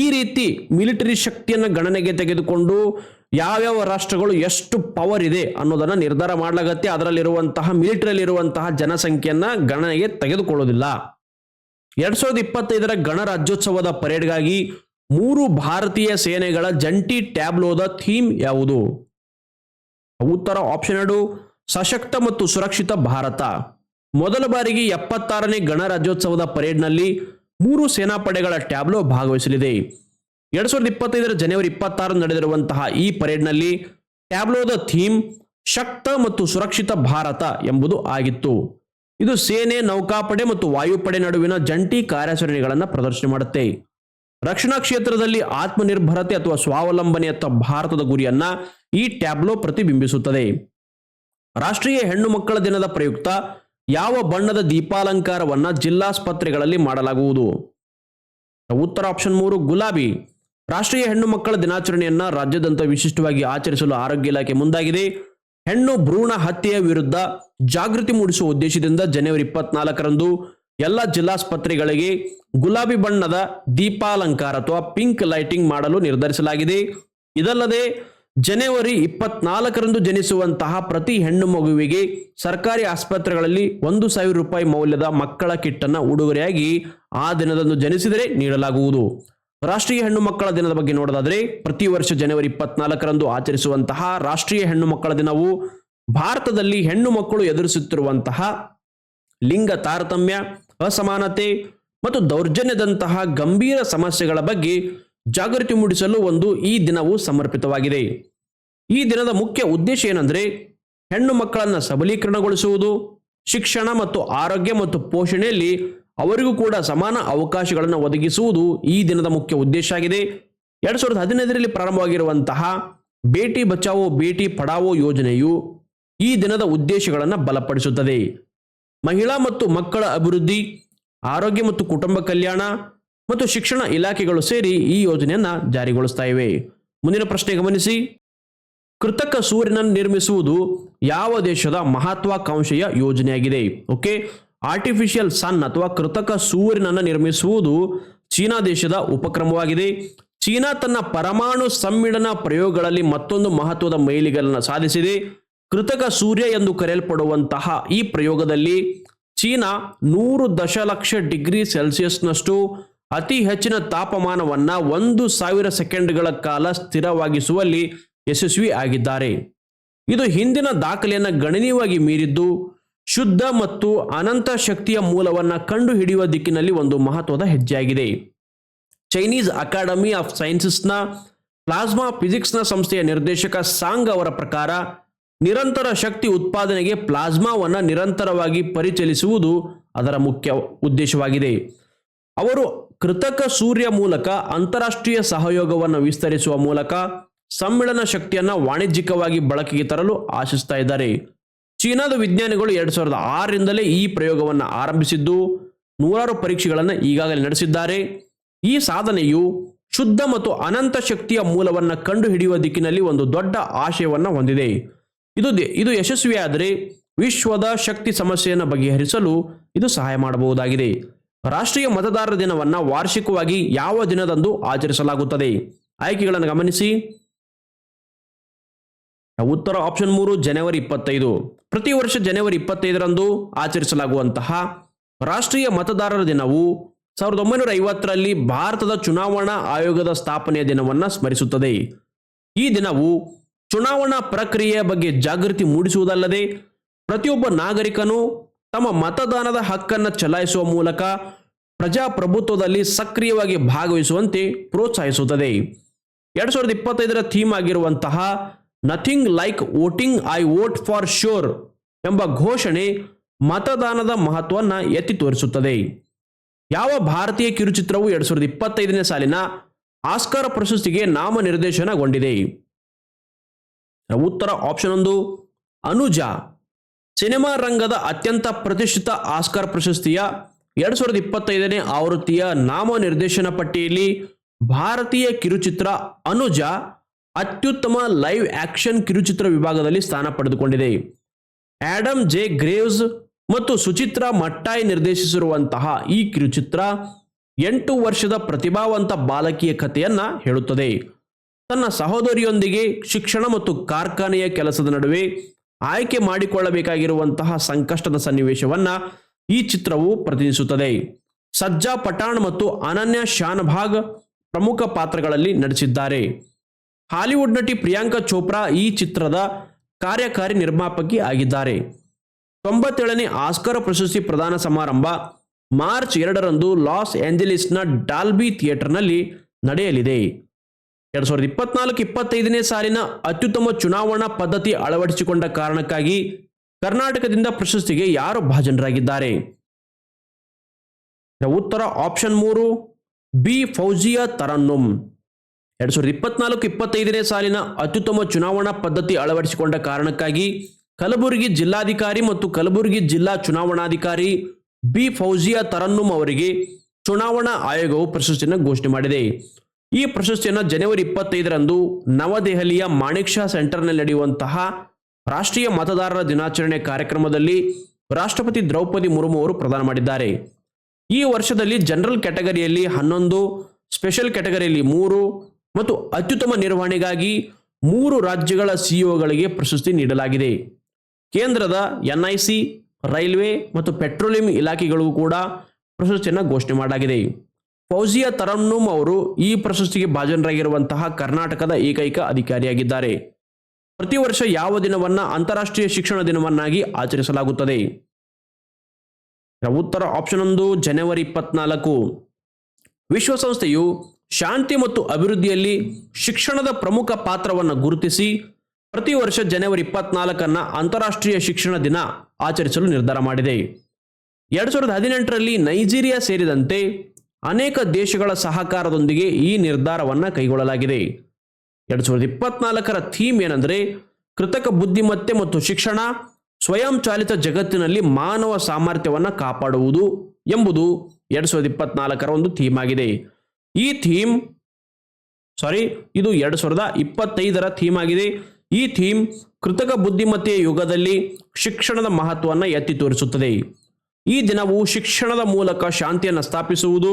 ಈ ರೀತಿ ಮಿಲಿಟರಿ ಶಕ್ತಿಯನ್ನು ಗಣನೆಗೆ ತೆಗೆದುಕೊಂಡು ಯಾವ್ಯಾವ ರಾಷ್ಟ್ರಗಳು ಎಷ್ಟು ಪವರ್ ಇದೆ ಅನ್ನೋದನ್ನ ನಿರ್ಧಾರ ಮಾಡಲಾಗತ್ತೆ. ಅದರಲ್ಲಿರುವಂತಹ, ಮಿಲಿಟರಿಯಲ್ಲಿರುವಂತಹ ಜನಸಂಖ್ಯೆಯನ್ನ ಗಣನೆಗೆ ತೆಗೆದುಕೊಳ್ಳೋದಿಲ್ಲ. ಎರಡ್ ಸಾವಿರದ ಇಪ್ಪತ್ತೈದರ ಗಣರಾಜ್ಯೋತ್ಸವದ ಪರೇಡ್ಗಾಗಿ ಮೂರು ಭಾರತೀಯ ಸೇನೆಗಳ ಜಂಟಿ ಟ್ಯಾಬ್ಲೋದ ಥೀಮ್ ಯಾವುದು? ಉತ್ತರ ಆಪ್ಷನ್ ಎರಡು, ಸಶಕ್ತ ಮತ್ತು ಸುರಕ್ಷಿತ ಭಾರತ. ಮೊದಲ ಬಾರಿಗೆ ಎಪ್ಪತ್ತಾರನೇ ಗಣರಾಜ್ಯೋತ್ಸವದ ಪರೇಡ್ನಲ್ಲಿ ಮೂರು ಸೇನಾಪಡೆಗಳ ಟ್ಯಾಬ್ಲೋ ಭಾಗವಹಿಸಲಿದೆ. ಎರಡ್ ಸಾವಿರದ ಇಪ್ಪತ್ತೈದರ ಜನವರಿ ಇಪ್ಪತ್ತಾರು ನಡೆದಿರುವಂತಹ ಈ ಪರೇಡ್ನಲ್ಲಿ ಟ್ಯಾಬ್ಲೋದ ಥೀಮ್, ಶಕ್ತ ಮತ್ತು ಸುರಕ್ಷಿತ ಭಾರತ ಎಂಬುದು ಆಗಿತ್ತು. ಇದು ಸೇನೆ, ನೌಕಾಪಡೆ ಮತ್ತು ವಾಯುಪಡೆ ನಡುವಿನ ಜಂಟಿ ಕಾರ್ಯಾಚರಣೆಗಳನ್ನು ಪ್ರದರ್ಶನ ಮಾಡುತ್ತೆ. ರಕ್ಷಣಾ ಕ್ಷೇತ್ರದಲ್ಲಿ ಆತ್ಮನಿರ್ಭರತೆ ಅಥವಾ ಸ್ವಾವಲಂಬನೆಯತ್ತ ಭಾರತದ ಗುರಿಯನ್ನ ಈ ಟ್ಯಾಬ್ಲೋ ಪ್ರತಿಬಿಂಬಿಸುತ್ತದೆ. ರಾಷ್ಟ್ರೀಯ ಹೆಣ್ಣು ಮಕ್ಕಳ ದಿನದ ಪ್ರಯುಕ್ತ ಯಾವ ಬಣ್ಣದ ದೀಪಾಲಂಕಾರವನ್ನ ಜಿಲ್ಲಾಸ್ಪತ್ರೆಗಳಲ್ಲಿ ಮಾಡಲಾಗುವುದು? ಉತ್ತರ ಆಪ್ಷನ್ ಮೂರು, ಗುಲಾಬಿ. ರಾಷ್ಟ್ರೀಯ ಹೆಣ್ಣು ಮಕ್ಕಳ ದಿನಾಚರಣೆಯನ್ನ ರಾಜ್ಯದಂತ ವಿಶಿಷ್ಟವಾಗಿ ಆಚರಿಸಲು ಆರೋಗ್ಯ ಇಲಾಖೆ ಮುಂದಾಗಿದೆ. ಹೆಣ್ಣು ಭ್ರೂಣ ಹತ್ಯೆಯ ವಿರುದ್ಧ ಜಾಗೃತಿ ಮೂಡಿಸುವ ಉದ್ದೇಶದಿಂದ ಜನವರಿ ಇಪ್ಪತ್ನಾಲ್ಕರಂದು ಎಲ್ಲ ಜಿಲ್ಲಾಸ್ಪತ್ರೆಗಳಿಗೆ ಗುಲಾಬಿ ಬಣ್ಣದ ದೀಪಾಲಂಕಾರ ಅಥವಾ ಪಿಂಕ್ ಲೈಟಿಂಗ್ ಮಾಡಲು ನಿರ್ಧರಿಸಲಾಗಿದೆ. ಇದಲ್ಲದೆ ಜನವರಿ ಇಪ್ಪತ್ನಾಲ್ಕರಂದು ಜನಿಸುವಂತಹ ಪ್ರತಿ ಹೆಣ್ಣು ಮಗುವಿಗೆ ಸರ್ಕಾರಿ ಆಸ್ಪತ್ರೆಗಳಲ್ಲಿ ಒಂದು ಸಾವಿರ ರೂಪಾಯಿ ಮೌಲ್ಯದ ಮಕ್ಕಳ ಕಿಟ್ಟನ್ನು ಉಡುಗೊರೆಯಾಗಿ ಆ ದಿನದಂದು ಜನಿಸಿದರೆ ನೀಡಲಾಗುವುದು. ರಾಷ್ಟ್ರೀಯ ಹೆಣ್ಣು ಮಕ್ಕಳ ದಿನದ ಬಗ್ಗೆ ನೋಡೋದಾದ್ರೆ, ಪ್ರತಿ ವರ್ಷ ಜನವರಿ ಇಪ್ಪತ್ನಾಲ್ಕರಂದು ಆಚರಿಸುವಂತಹ ರಾಷ್ಟ್ರೀಯ ಹೆಣ್ಣು ಮಕ್ಕಳ ದಿನವು ಭಾರತದಲ್ಲಿ ಹೆಣ್ಣು ಮಕ್ಕಳು ಎದುರಿಸುತ್ತಿರುವಂತಹ ಲಿಂಗ ತಾರತಮ್ಯ, ಅಸಮಾನತೆ ಮತ್ತು ದೌರ್ಜನ್ಯದಂತಹ ಗಂಭೀರ ಸಮಸ್ಯೆಗಳ ಬಗ್ಗೆ ಜಾಗೃತಿ ಮೂಡಿಸಲು ಒಂದು ಈ ದಿನವು ಸಮರ್ಪಿತವಾಗಿದೆ. ಈ ದಿನದ ಮುಖ್ಯ ಉದ್ದೇಶ ಏನಂದ್ರೆ, ಹೆಣ್ಣು ಮಕ್ಕಳನ್ನು ಸಬಲೀಕರಣಗೊಳಿಸುವುದು, ಶಿಕ್ಷಣ ಮತ್ತು ಆರೋಗ್ಯ ಮತ್ತು ಪೋಷಣೆಯಲ್ಲಿ ಅವರಿಗೂ ಕೂಡ ಸಮಾನ ಅವಕಾಶಗಳನ್ನು ಒದಗಿಸುವುದು ಈ ದಿನದ ಮುಖ್ಯ ಉದ್ದೇಶ ಆಗಿದೆ. ಎರಡ್ ಸಾವಿರದ ಹದಿನೈದರಲ್ಲಿ ಪ್ರಾರಂಭವಾಗಿರುವಂತಹ ಬೇಟಿ ಬಚಾವೋ, ಬೇಟಿ ಪಡಾವೋ ಯೋಜನೆಯು ಈ ದಿನದ ಉದ್ದೇಶಗಳನ್ನು ಬಲಪಡಿಸುತ್ತದೆ. ಮಹಿಳಾ ಮತ್ತು ಮಕ್ಕಳ ಅಭಿವೃದ್ಧಿ, ಆರೋಗ್ಯ ಮತ್ತು ಕುಟುಂಬ ಕಲ್ಯಾಣ ಮತ್ತು ಶಿಕ್ಷಣ ಇಲಾಖೆಗಳು ಸೇರಿ ಈ ಯೋಜನೆಯನ್ನು ಜಾರಿಗೊಳಿಸ್ತಾ ಇವೆ. ಮುಂದಿನ ಪ್ರಶ್ನೆ ಗಮನಿಸಿ. ಕೃತಕ ಸೂರ್ಯನನ್ನು ನಿರ್ಮಿಸುವುದು ಯಾವ ದೇಶದ ಮಹತ್ವಾಕಾಂಕ್ಷೆಯ ಯೋಜನೆಯಾಗಿದೆ? ಓಕೆ. ಆರ್ಟಿಫಿಷಿಯಲ್ ಸನ್ ಅಥವಾ ಕೃತಕ ಸೂರ್ಯನನ್ನು ನಿರ್ಮಿಸುವುದು ಚೀನಾ ದೇಶದ ಉಪಕ್ರಮವಾಗಿದೆ. ಚೀನಾ ತನ್ನ ಪರಮಾಣು ಸಮ್ಮಿಳನ ಪ್ರಯೋಗಗಳಲ್ಲಿ ಮತ್ತೊಂದು ಮಹತ್ವದ ಮೈಲಿಗಲ್ಲನ್ನು ಸಾಧಿಸಿದೆ. ಕೃತಕ ಸೂರ್ಯ ಎಂದು ಕರೆಯಲ್ಪಡುವಂತಹ ಈ ಪ್ರಯೋಗದಲ್ಲಿ ಚೀನಾ ನೂರು ದಶಲಕ್ಷ ಡಿಗ್ರಿ ಸೆಲ್ಸಿಯಸ್ನಷ್ಟು ಅತಿ ಹೆಚ್ಚಿನ ತಾಪಮಾನವನ್ನ ಒಂದು ಸಾವಿರ ಸೆಕೆಂಡ್ಗಳ ಕಾಲ ಸ್ಥಿರವಾಗಿಸುವಲ್ಲಿ ಯಶಸ್ವಿ ಆಗಿದ್ದಾರೆ ಇದು ಹಿಂದಿನ ದಾಖಲೆಯನ್ನು ಗಣನೀಯವಾಗಿ ಮೀರಿದ್ದು ಶುದ್ಧ ಮತ್ತು ಅನಂತ ಶಕ್ತಿಯ ಮೂಲವನ್ನ ಕಂಡುಹಿಡಿಯುವ ದಿಕ್ಕಿನಲ್ಲಿ ಒಂದು ಮಹತ್ವದ ಹೆಜ್ಜೆಯಾಗಿದೆ. ಚೈನೀಸ್ ಅಕಾಡೆಮಿ ಆಫ್ ಸೈನ್ಸಸ್ನ ಪ್ಲಾಸ್ಮಾ ಫಿಸಿಕ್ಸ್ನ ಸಂಸ್ಥೆಯ ನಿರ್ದೇಶಕ ಸಾಂಗ್ ಅವರ ಪ್ರಕಾರ, ನಿರಂತರ ಶಕ್ತಿ ಉತ್ಪಾದನೆಗೆ ಪ್ಲಾಸ್ಮಾವನ್ನು ನಿರಂತರವಾಗಿ ಪರಿಚಲಿಸುವುದು ಅದರ ಮುಖ್ಯ ಉದ್ದೇಶವಾಗಿದೆ. ಅವರು ಕೃತಕ ಸೂರ್ಯ ಮೂಲಕ ಅಂತಾರಾಷ್ಟ್ರೀಯ ಸಹಯೋಗವನ್ನು ವಿಸ್ತರಿಸುವ ಮೂಲಕ ಸಮ್ಮಿಳನ ಶಕ್ತಿಯನ್ನು ವಾಣಿಜ್ಯಿಕವಾಗಿ ಬಳಕೆಗೆ ತರಲು ಆಶಿಸ್ತಾ ಇದ್ದಾರೆ. ಚೀನಾದ ವಿಜ್ಞಾನಿಗಳು ಎರಡ್ ಸಾವಿರದ ಆರರಿಂದಲೇ ಈ ಪ್ರಯೋಗವನ್ನು ಆರಂಭಿಸಿದ್ದು. ನೂರಾರು ಪರೀಕ್ಷೆಗಳನ್ನು ಈಗಾಗಲೇ ನಡೆಸಿದ್ದಾರೆ. ಈ ಸಾಧನೆಯು ಶುದ್ಧ ಮತ್ತು ಅನಂತ ಶಕ್ತಿಯ ಮೂಲವನ್ನು ಕಂಡುಹಿಡಿಯುವ ದಿಕ್ಕಿನಲ್ಲಿ ಒಂದು ದೊಡ್ಡ ಆಶಯವನ್ನು ಹೊಂದಿದೆ. ಇದು ಇದು ಯಶಸ್ವಿಯಾದರೆ ವಿಶ್ವದ ಶಕ್ತಿ ಸಮಸ್ಯೆಯನ್ನು ಬಗೆಹರಿಸಲು ಇದು ಸಹಾಯ ಮಾಡಬಹುದಾಗಿದೆ. ರಾಷ್ಟ್ರೀಯ ಮತದಾರರ ದಿನವನ್ನು ವಾರ್ಷಿಕವಾಗಿ ಯಾವ ದಿನದಂದು ಆಚರಿಸಲಾಗುತ್ತದೆ? ಆಯ್ಕೆಗಳನ್ನು ಗಮನಿಸಿ. ಉತ್ತರ ಆಪ್ಷನ್ ಮೂರು, ಜನವರಿ ಇಪ್ಪತ್ತೈದು. ಪ್ರತಿ ವರ್ಷ ಜನವರಿ ಇಪ್ಪತ್ತೈದರಂದು ಆಚರಿಸಲಾಗುವಂತಹ ರಾಷ್ಟ್ರೀಯ ಮತದಾರರ ದಿನವು ಸಾವಿರದ ಒಂಬೈನೂರ ಐವತ್ತರಲ್ಲಿ ಭಾರತದ ಚುನಾವಣಾ ಆಯೋಗದ ಸ್ಥಾಪನೆಯ ದಿನವನ್ನು ಸ್ಮರಿಸುತ್ತದೆ. ಈ ದಿನವು ಚುನಾವಣಾ ಪ್ರಕ್ರಿಯೆಯ ಬಗ್ಗೆ ಜಾಗೃತಿ ಮೂಡಿಸುವುದಲ್ಲದೆ ಪ್ರತಿಯೊಬ್ಬ ನಾಗರಿಕನು ತಮ್ಮ ಮತದಾನದ ಹಕ್ಕನ್ನು ಚಲಾಯಿಸುವ ಮೂಲಕ ಪ್ರಜಾಪ್ರಭುತ್ವದಲ್ಲಿ ಸಕ್ರಿಯವಾಗಿ ಭಾಗವಹಿಸುವಂತೆ ಪ್ರೋತ್ಸಾಹಿಸುತ್ತದೆ. ಎರಡು ಸಾವಿರದ ಇಪ್ಪತ್ತೈದರ ಥೀಮ್ ಆಗಿರುವಂತಹ nothing like voting I vote for sure ಎಂಬ ಘೋಷಣೆ ಮತದಾನದ ಮಹತ್ವವನ್ನು ಎತ್ತಿ ತೋರಿಸುತ್ತದೆ. ಯಾವ ಭಾರತೀಯ ಕಿರುಚಿತ್ರವು ಎರಡ್ ಸಾವಿರದ ಇಪ್ಪತ್ತೈದನೇ ಸಾಲಿನ ಆಸ್ಕರ್ ಪ್ರಶಸ್ತಿಗೆ ನಾಮನಿರ್ದೇಶನಗೊಂಡಿದೆ. ಉತ್ತರ ಆಪ್ಷನ್ ಒಂದು, ಅನುಜ. ಸಿನಿಮಾ ರಂಗದ ಅತ್ಯಂತ ಪ್ರತಿಷ್ಠಿತ ಆಸ್ಕರ್ ಪ್ರಶಸ್ತಿಯ ಎರಡ್ ಸಾವಿರದ ಇಪ್ಪತ್ತೈದನೇ ಆವೃತ್ತಿಯ ನಾಮನಿರ್ದೇಶನ ಪಟ್ಟಿಯಲ್ಲಿ ಭಾರತೀಯ ಕಿರುಚಿತ್ರ ಅನುಜ ಅತ್ಯುತ್ತಮ ಲೈವ್ ಆಕ್ಷನ್ ಕಿರುಚಿತ್ರ ವಿಭಾಗದಲ್ಲಿ ಸ್ಥಾನ ಪಡೆದುಕೊಂಡಿದೆ. Adam J. ಗ್ರೇವ್ಸ್ ಮತ್ತು ಸುಚಿತ್ರ ಮಟ್ಟಾಯ್ ನಿರ್ದೇಶಿಸಿರುವಂತಹ ಈ ಕಿರುಚಿತ್ರ ಎಂಟು ವರ್ಷದ ಪ್ರತಿಭಾವಂತ ಬಾಲಕಿಯ ಕಥೆಯನ್ನ ಹೇಳುತ್ತದೆ. ತನ್ನ ಸಹೋದರಿಯೊಂದಿಗೆ ಶಿಕ್ಷಣ ಮತ್ತು ಕಾರ್ಖಾನೆಯ ಕೆಲಸದ ನಡುವೆ ಆಯ್ಕೆ ಮಾಡಿಕೊಳ್ಳಬೇಕಾಗಿರುವಂತಹ ಸಂಕಷ್ಟದ ಸನ್ನಿವೇಶವನ್ನ ಈ ಚಿತ್ರವು ಪ್ರತಿನಿಧಿಸುತ್ತದೆ. ಸಜ್ಜಾ ಪಠಾಣ್ ಮತ್ತು ಅನನ್ಯ ಶಾನಭಾಗ್ ಪ್ರಮುಖ ಪಾತ್ರಗಳಲ್ಲಿ ನಟಿಸಿದ್ದಾರೆ. ಹಾಲಿವುಡ್ ನಟಿ ಪ್ರಿಯಾಂಕಾ ಚೋಪ್ರಾ ಈ ಚಿತ್ರದ ಕಾರ್ಯಕಾರಿ ನಿರ್ಮಾಪಕಿ ಆಗಿದ್ದಾರೆ. ತೊಂಬತ್ತೇಳನೇ ಆಸ್ಕರ್ ಪ್ರಶಸ್ತಿ ಪ್ರದಾನ ಸಮಾರಂಭ ಮಾರ್ಚ್ ಎರಡರಂದು ಲಾಸ್ ಏಂಜಲೀಸ್ನ ಡಾಲ್ಬಿ ಥಿಯೇಟರ್ನಲ್ಲಿ ನಡೆಯಲಿದೆ. ಎರಡ್ ಸಾವಿರದ ಇಪ್ಪತ್ನಾಲ್ಕು ಇಪ್ಪತ್ತೈದನೇ ಸಾಲಿನ ಅತ್ಯುತ್ತಮ ಚುನಾವಣಾ ಪದ್ಧತಿ ಅಳವಡಿಸಿಕೊಂಡ ಕಾರಣಕ್ಕಾಗಿ ಕರ್ನಾಟಕದಿಂದ ಪ್ರಶಸ್ತಿಗೆ ಯಾರು ಭಾಜನರಾಗಿದ್ದಾರೆ? ಉತ್ತರ ಆಪ್ಷನ್ ಮೂರು, ಬಿ ಫೌಜಿಯಾ ತರನ್ನುಂ ಎರಡ್ ಸಾವಿರದ ಇಪ್ಪತ್ನಾಲ್ಕು ಇಪ್ಪತ್ತೈದನೇ ಸಾಲಿನ ಅತ್ಯುತ್ತಮ ಚುನಾವಣಾ ಪದ್ಧತಿ ಅಳವಡಿಸಿಕೊಂಡ ಕಾರಣಕ್ಕಾಗಿ ಕಲಬುರಗಿ ಜಿಲ್ಲಾಧಿಕಾರಿ ಮತ್ತು ಕಲಬುರಗಿ ಜಿಲ್ಲಾ ಚುನಾವಣಾಧಿಕಾರಿ ಬಿ ಫೌಜಿಯಾ ತರನ್ನುಮ್ ಅವರಿಗೆ ಚುನಾವಣಾ ಆಯೋಗವು ಪ್ರಶಸ್ತಿಯನ್ನು ಘೋಷಣೆ ಮಾಡಿದೆ. ಈ ಪ್ರಶಸ್ತಿಯನ್ನು ಜನವರಿ ಇಪ್ಪತ್ತೈದರಂದು ನವದೆಹಲಿಯ ಮಾಣಿಕ್ ಶಾ ಸೆಂಟರ್ನಲ್ಲಿ ನಡೆಯುವಂತಹ ರಾಷ್ಟ್ರೀಯ ಮತದಾರರ ದಿನಾಚರಣೆ ಕಾರ್ಯಕ್ರಮದಲ್ಲಿ ರಾಷ್ಟ್ರಪತಿ ದ್ರೌಪದಿ ಮುರ್ಮು ಅವರು ಪ್ರದಾನ ಮಾಡಿದ್ದಾರೆ. ಈ ವರ್ಷದಲ್ಲಿ ಜನರಲ್ ಕ್ಯಾಟಗರಿಯಲ್ಲಿ ಹನ್ನೊಂದು, ಸ್ಪೆಷಲ್ ಕ್ಯಾಟಗರಿಯಲ್ಲಿ ಮೂರು ಮತ್ತು ಅತ್ಯುತ್ತಮ ನಿರ್ವಹಣೆಗಾಗಿ ಮೂರು ರಾಜ್ಯಗಳ ಸಿಇಒಗಳಿಗೆ ಪ್ರಶಸ್ತಿ ನೀಡಲಾಗಿದೆ. ಕೇಂದ್ರದ ಎನ್ಐಸಿ, ರೈಲ್ವೆ ಮತ್ತು ಪೆಟ್ರೋಲಿಯಂ ಇಲಾಖೆಗಳು ಕೂಡ ಪ್ರಶಸ್ತಿಯನ್ನು ಘೋಷಣೆ ಮಾಡಲಾಗಿದೆ. ಫೌಜಿಯಾ ತರನ್ನುಂ ಅವರು ಈ ಪ್ರಶಸ್ತಿಗೆ ಭಾಜನರಾಗಿರುವಂತಹ ಕರ್ನಾಟಕದ ಏಕೈಕ ಅಧಿಕಾರಿಯಾಗಿದ್ದಾರೆ. ಪ್ರತಿ ವರ್ಷ ಯಾವ ದಿನವನ್ನ ಅಂತಾರಾಷ್ಟ್ರೀಯ ಶಿಕ್ಷಣ ದಿನವನ್ನಾಗಿ ಆಚರಿಸಲಾಗುತ್ತದೆ? ಉತ್ತರ ಆಪ್ಷನ್ ಒಂದು, ಜನವರಿ ಇಪ್ಪತ್ನಾಲ್ಕು. ವಿಶ್ವಸಂಸ್ಥೆಯು ಶಾಂತಿ ಮತ್ತು ಅಭಿವೃದ್ಧಿಯಲ್ಲಿ ಶಿಕ್ಷಣದ ಪ್ರಮುಖ ಪಾತ್ರವನ್ನು ಗುರುತಿಸಿ ಪ್ರತಿ ವರ್ಷ ಜನವರಿ ಇಪ್ಪತ್ನಾಲ್ಕನ್ನ ಅಂತಾರಾಷ್ಟ್ರೀಯ ಶಿಕ್ಷಣ ದಿನ ಆಚರಿಸಲು ನಿರ್ಧಾರ ಮಾಡಿದೆ. ಎರಡು ಸಾವಿರದ ಹದಿನೆಂಟರಲ್ಲಿ ನೈಜೀರಿಯಾ ಸೇರಿದಂತೆ ಅನೇಕ ದೇಶಗಳ ಸಹಕಾರದೊಂದಿಗೆ ಈ ನಿರ್ಧಾರವನ್ನು ಕೈಗೊಳ್ಳಲಾಗಿದೆ. ಎರಡು ಸಾವಿರದ ಇಪ್ಪತ್ನಾಲ್ಕರ ಥೀಮ್ ಏನಂದ್ರೆ ಕೃತಕ ಬುದ್ಧಿಮತ್ತೆ ಮತ್ತು ಶಿಕ್ಷಣ ಸ್ವಯಂ ಚಾಲಿತ ಜಗತ್ತಿನಲ್ಲಿ ಮಾನವ ಸಾಮರ್ಥ್ಯವನ್ನು ಕಾಪಾಡುವುದು ಎಂಬುದು ಎರಡು ಸಾವಿರದ ಇಪ್ಪತ್ನಾಲ್ಕರ ಒಂದು ಥೀಮ್ ಆಗಿದೆ. ಈ ಥೀಮ್, ಸಾರಿ, ಇದು ಎರಡು ಸಾವಿರದ ಇಪ್ಪತ್ತೈದರ ಥೀಮ್ ಆಗಿದೆ. ಈ ಥೀಮ್ ಕೃತಕ ಬುದ್ಧಿಮತ್ತೆಯ ಯುಗದಲ್ಲಿ ಶಿಕ್ಷಣದ ಮಹತ್ವವನ್ನು ಎತ್ತಿ ತೋರಿಸುತ್ತದೆ. ಈ ದಿನವು ಶಿಕ್ಷಣದ ಮೂಲಕ ಶಾಂತಿಯನ್ನು ಸ್ಥಾಪಿಸುವುದು,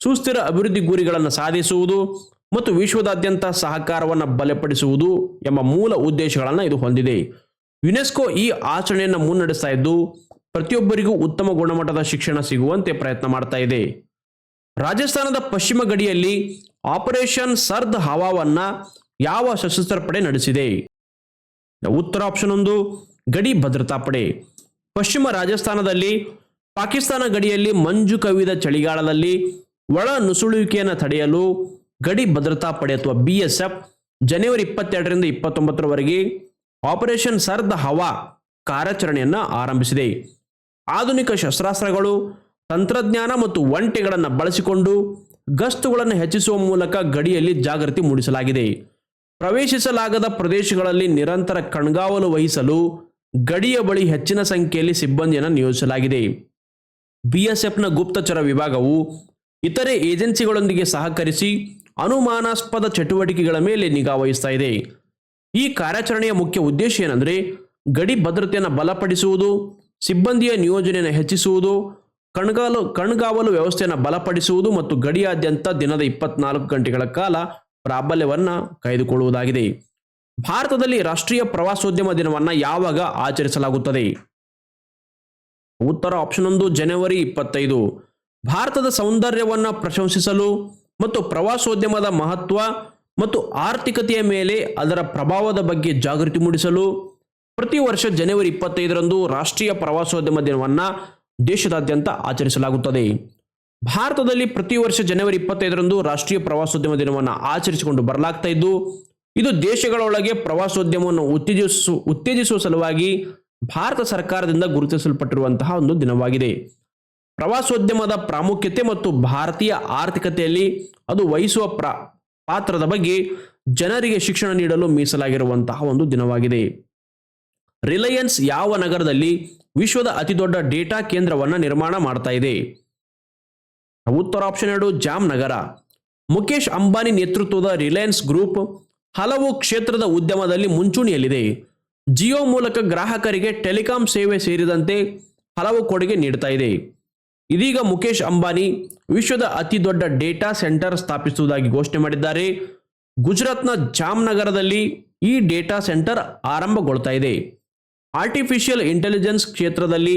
ಸುಸ್ಥಿರ ಅಭಿವೃದ್ಧಿ ಗುರಿಗಳನ್ನು ಸಾಧಿಸುವುದು ಮತ್ತು ವಿಶ್ವದಾದ್ಯಂತ ಸಹಕಾರವನ್ನು ಬಲಪಡಿಸುವುದು ಎಂಬ ಮೂಲ ಉದ್ದೇಶಗಳನ್ನು ಇದು ಹೊಂದಿದೆ. ಯುನೆಸ್ಕೋ ಈ ಆಚರಣೆಯನ್ನು ಮುನ್ನಡೆಸ್ತಾ ಇದ್ದು, ಪ್ರತಿಯೊಬ್ಬರಿಗೂ ಉತ್ತಮ ಗುಣಮಟ್ಟದ ಶಿಕ್ಷಣ ಸಿಗುವಂತೆ ಪ್ರಯತ್ನ ಮಾಡ್ತಾ ಇದೆ. ರಾಜಸ್ಥಾನದ ಪಶ್ಚಿಮ ಗಡಿಯಲ್ಲಿ ಆಪರೇಷನ್ ಸರ್ದ್ ಹವಾವನ್ನ ಯಾವ ಸಶಸ್ತ್ರ ಪಡೆ ನಡೆಸಿದೆ? ಉತ್ತರ ಆಪ್ಷನ್ ಒಂದು, ಗಡಿ ಭದ್ರತಾ ಪಡೆ. ಪಶ್ಚಿಮ ರಾಜಸ್ಥಾನದಲ್ಲಿ, ಪಾಕಿಸ್ತಾನ ಗಡಿಯಲ್ಲಿ ಮಂಜು ಕವಿದ ಚಳಿಗಾಲದಲ್ಲಿ ಒಳ ನುಸುಳುವಿಕೆಯನ್ನು ತಡೆಯಲು ಗಡಿ ಭದ್ರತಾ ಪಡೆ ಅಥವಾ ಬಿ ಎಸ್ ಎಫ್ ಜನವರಿ ಇಪ್ಪತ್ತೆರಡರಿಂದ ಇಪ್ಪತ್ತೊಂಬತ್ತರವರೆಗೆ ಆಪರೇಷನ್ ಸರ್ದ್ ಹವಾ ಕಾರ್ಯಾಚರಣೆಯನ್ನು ಆರಂಭಿಸಿದೆ. ಆಧುನಿಕ ಶಸ್ತ್ರಾಸ್ತ್ರಗಳು ತಂತ್ರಜ್ಞಾನ ಮತ್ತು ಒಂಟೆಗಳನ್ನು ಬಳಸಿಕೊಂಡು ಗಸ್ತುಗಳನ್ನು ಹೆಚ್ಚಿಸುವ ಮೂಲಕ ಗಡಿಯಲ್ಲಿ ಜಾಗೃತಿ ಮೂಡಿಸಲಾಗಿದೆ. ಪ್ರವೇಶಿಸಲಾಗದ ಪ್ರದೇಶಗಳಲ್ಲಿ ನಿರಂತರ ಕಣ್ಗಾವಲು ವಹಿಸಲು ಗಡಿಯ ಬಳಿ ಹೆಚ್ಚಿನ ಸಂಖ್ಯೆಯಲ್ಲಿ ಸಿಬ್ಬಂದಿಯನ್ನು ನಿಯೋಜಿಸಲಾಗಿದೆ. ಬಿಎಸ್ಎಫ್ನ ಗುಪ್ತಚರ ವಿಭಾಗವು ಇತರೆ ಏಜೆನ್ಸಿಗಳೊಂದಿಗೆ ಸಹಕರಿಸಿ ಅನುಮಾನಾಸ್ಪದ ಚಟುವಟಿಕೆಗಳ ಮೇಲೆ ನಿಗಾ ವಹಿಸ್ತಾ ಇದೆ. ಈ ಕಾರ್ಯಾಚರಣೆಯ ಮುಖ್ಯ ಉದ್ದೇಶ ಏನಂದ್ರೆ ಗಡಿ ಭದ್ರತೆಯನ್ನು ಬಲಪಡಿಸುವುದು, ಸಿಬ್ಬಂದಿಯ ನಿಯೋಜನೆಯನ್ನು ಹೆಚ್ಚಿಸುವುದು ಕಣ್ಗಾಲು ಕಣ್ಗಾವಲು ವ್ಯವಸ್ಥೆಯನ್ನು ಬಲಪಡಿಸುವುದು ಮತ್ತು ಗಡಿಯಾದ್ಯಂತ ದಿನದ ಇಪ್ಪತ್ನಾಲ್ಕು ಗಂಟೆಗಳ ಕಾಲ ಪ್ರಾಬಲ್ಯವನ್ನು ಕಾಯ್ದುಕೊಳ್ಳುವುದಾಗಿದೆ. ಭಾರತದಲ್ಲಿ ರಾಷ್ಟ್ರೀಯ ಪ್ರವಾಸೋದ್ಯಮ ದಿನವನ್ನು ಯಾವಾಗ ಆಚರಿಸಲಾಗುತ್ತದೆ? ಉತ್ತರ ಆಪ್ಷನ್ ಒಂದು, ಜನವರಿ ಇಪ್ಪತ್ತೈದು. ಭಾರತದ ಸೌಂದರ್ಯವನ್ನು ಪ್ರಶಂಸಿಸಲು ಮತ್ತು ಪ್ರವಾಸೋದ್ಯಮದ ಮಹತ್ವ ಮತ್ತು ಆರ್ಥಿಕತೆಯ ಮೇಲೆ ಅದರ ಪ್ರಭಾವದ ಬಗ್ಗೆ ಜಾಗೃತಿ ಮೂಡಿಸಲು ಪ್ರತಿ ವರ್ಷ ಜನವರಿ ಇಪ್ಪತ್ತೈದರಂದು ರಾಷ್ಟ್ರೀಯ ಪ್ರವಾಸೋದ್ಯಮ ದಿನವನ್ನು ದೇಶದಾದ್ಯಂತ ಆಚರಿಸಲಾಗುತ್ತದೆ. ಭಾರತದಲ್ಲಿ ಪ್ರತಿ ವರ್ಷ ಜನವರಿ ಇಪ್ಪತ್ತೈದರಂದು ರಾಷ್ಟ್ರೀಯ ಪ್ರವಾಸೋದ್ಯಮ ದಿನವನ್ನು ಆಚರಿಸಿಕೊಂಡು ಬರಲಾಗ್ತಾ ಇದ್ದು, ಇದು ದೇಶಗಳೊಳಗೆ ಪ್ರವಾಸೋದ್ಯಮವನ್ನು ಉತ್ತೇಜಿಸು, ಉತ್ತೇಜಿಸುವ ಸಲುವಾಗಿ ಭಾರತ ಸರ್ಕಾರದಿಂದ ಗುರುತಿಸಲ್ಪಟ್ಟಿರುವಂತಹ ಒಂದು ದಿನವಾಗಿದೆ. ಪ್ರವಾಸೋದ್ಯಮದ ಪ್ರಾಮುಖ್ಯತೆ ಮತ್ತು ಭಾರತೀಯ ಆರ್ಥಿಕತೆಯಲ್ಲಿ ಅದು ವಹಿಸುವ ಪ್ರ, ಪಾತ್ರದ ಬಗ್ಗೆ ಜನರಿಗೆ ಶಿಕ್ಷಣ ನೀಡಲು ಮೀಸಲಾಗಿರುವಂತಹ ಒಂದು ದಿನವಾಗಿದೆ. ರಿಲಯನ್ಸ್ ಯಾವ ನಗರದಲ್ಲಿ ವಿಶ್ವದ ಅತಿದೊಡ್ಡ ಡೇಟಾ ಕೇಂದ್ರವನ್ನು ನಿರ್ಮಾಣ ಮಾಡ್ತಾ ಇದೆ. ಉತ್ತರ ಆಪ್ಷನ್ ಎರಡು, ಜಾಮ್ನಗರ. ಮುಖೇಶ್ ಅಂಬಾನಿ ನೇತೃತ್ವದ ರಿಲಯನ್ಸ್ ಗ್ರೂಪ್ ಹಲವು ಕ್ಷೇತ್ರದ ಉದ್ಯಮದಲ್ಲಿ ಮುಂಚೂಣಿಯಲ್ಲಿದೆ. ಜಿಯೋ ಮೂಲಕ ಗ್ರಾಹಕರಿಗೆ ಟೆಲಿಕಾಂ ಸೇವೆ ಸೇರಿದಂತೆ ಹಲವು ಕೊಡುಗೆ ನೀಡ್ತಾ ಇದೆ. ಇದೀಗ ಮುಖೇಶ್ ಅಂಬಾನಿ ವಿಶ್ವದ ಅತಿ ದೊಡ್ಡ ಡೇಟಾ ಸೆಂಟರ್ ಸ್ಥಾಪಿಸುವುದಾಗಿ ಘೋಷಣೆ ಮಾಡಿದ್ದಾರೆ. ಗುಜರಾತ್ನ ಜಾಮ್ನಗರದಲ್ಲಿ ಈ ಡೇಟಾ ಸೆಂಟರ್ ಆರಂಭಗೊಳ್ತಾ ಇದೆ. ಆರ್ಟಿಫಿಷಿಯಲ್ ಇಂಟೆಲಿಜೆನ್ಸ್ ಕ್ಷೇತ್ರದಲ್ಲಿ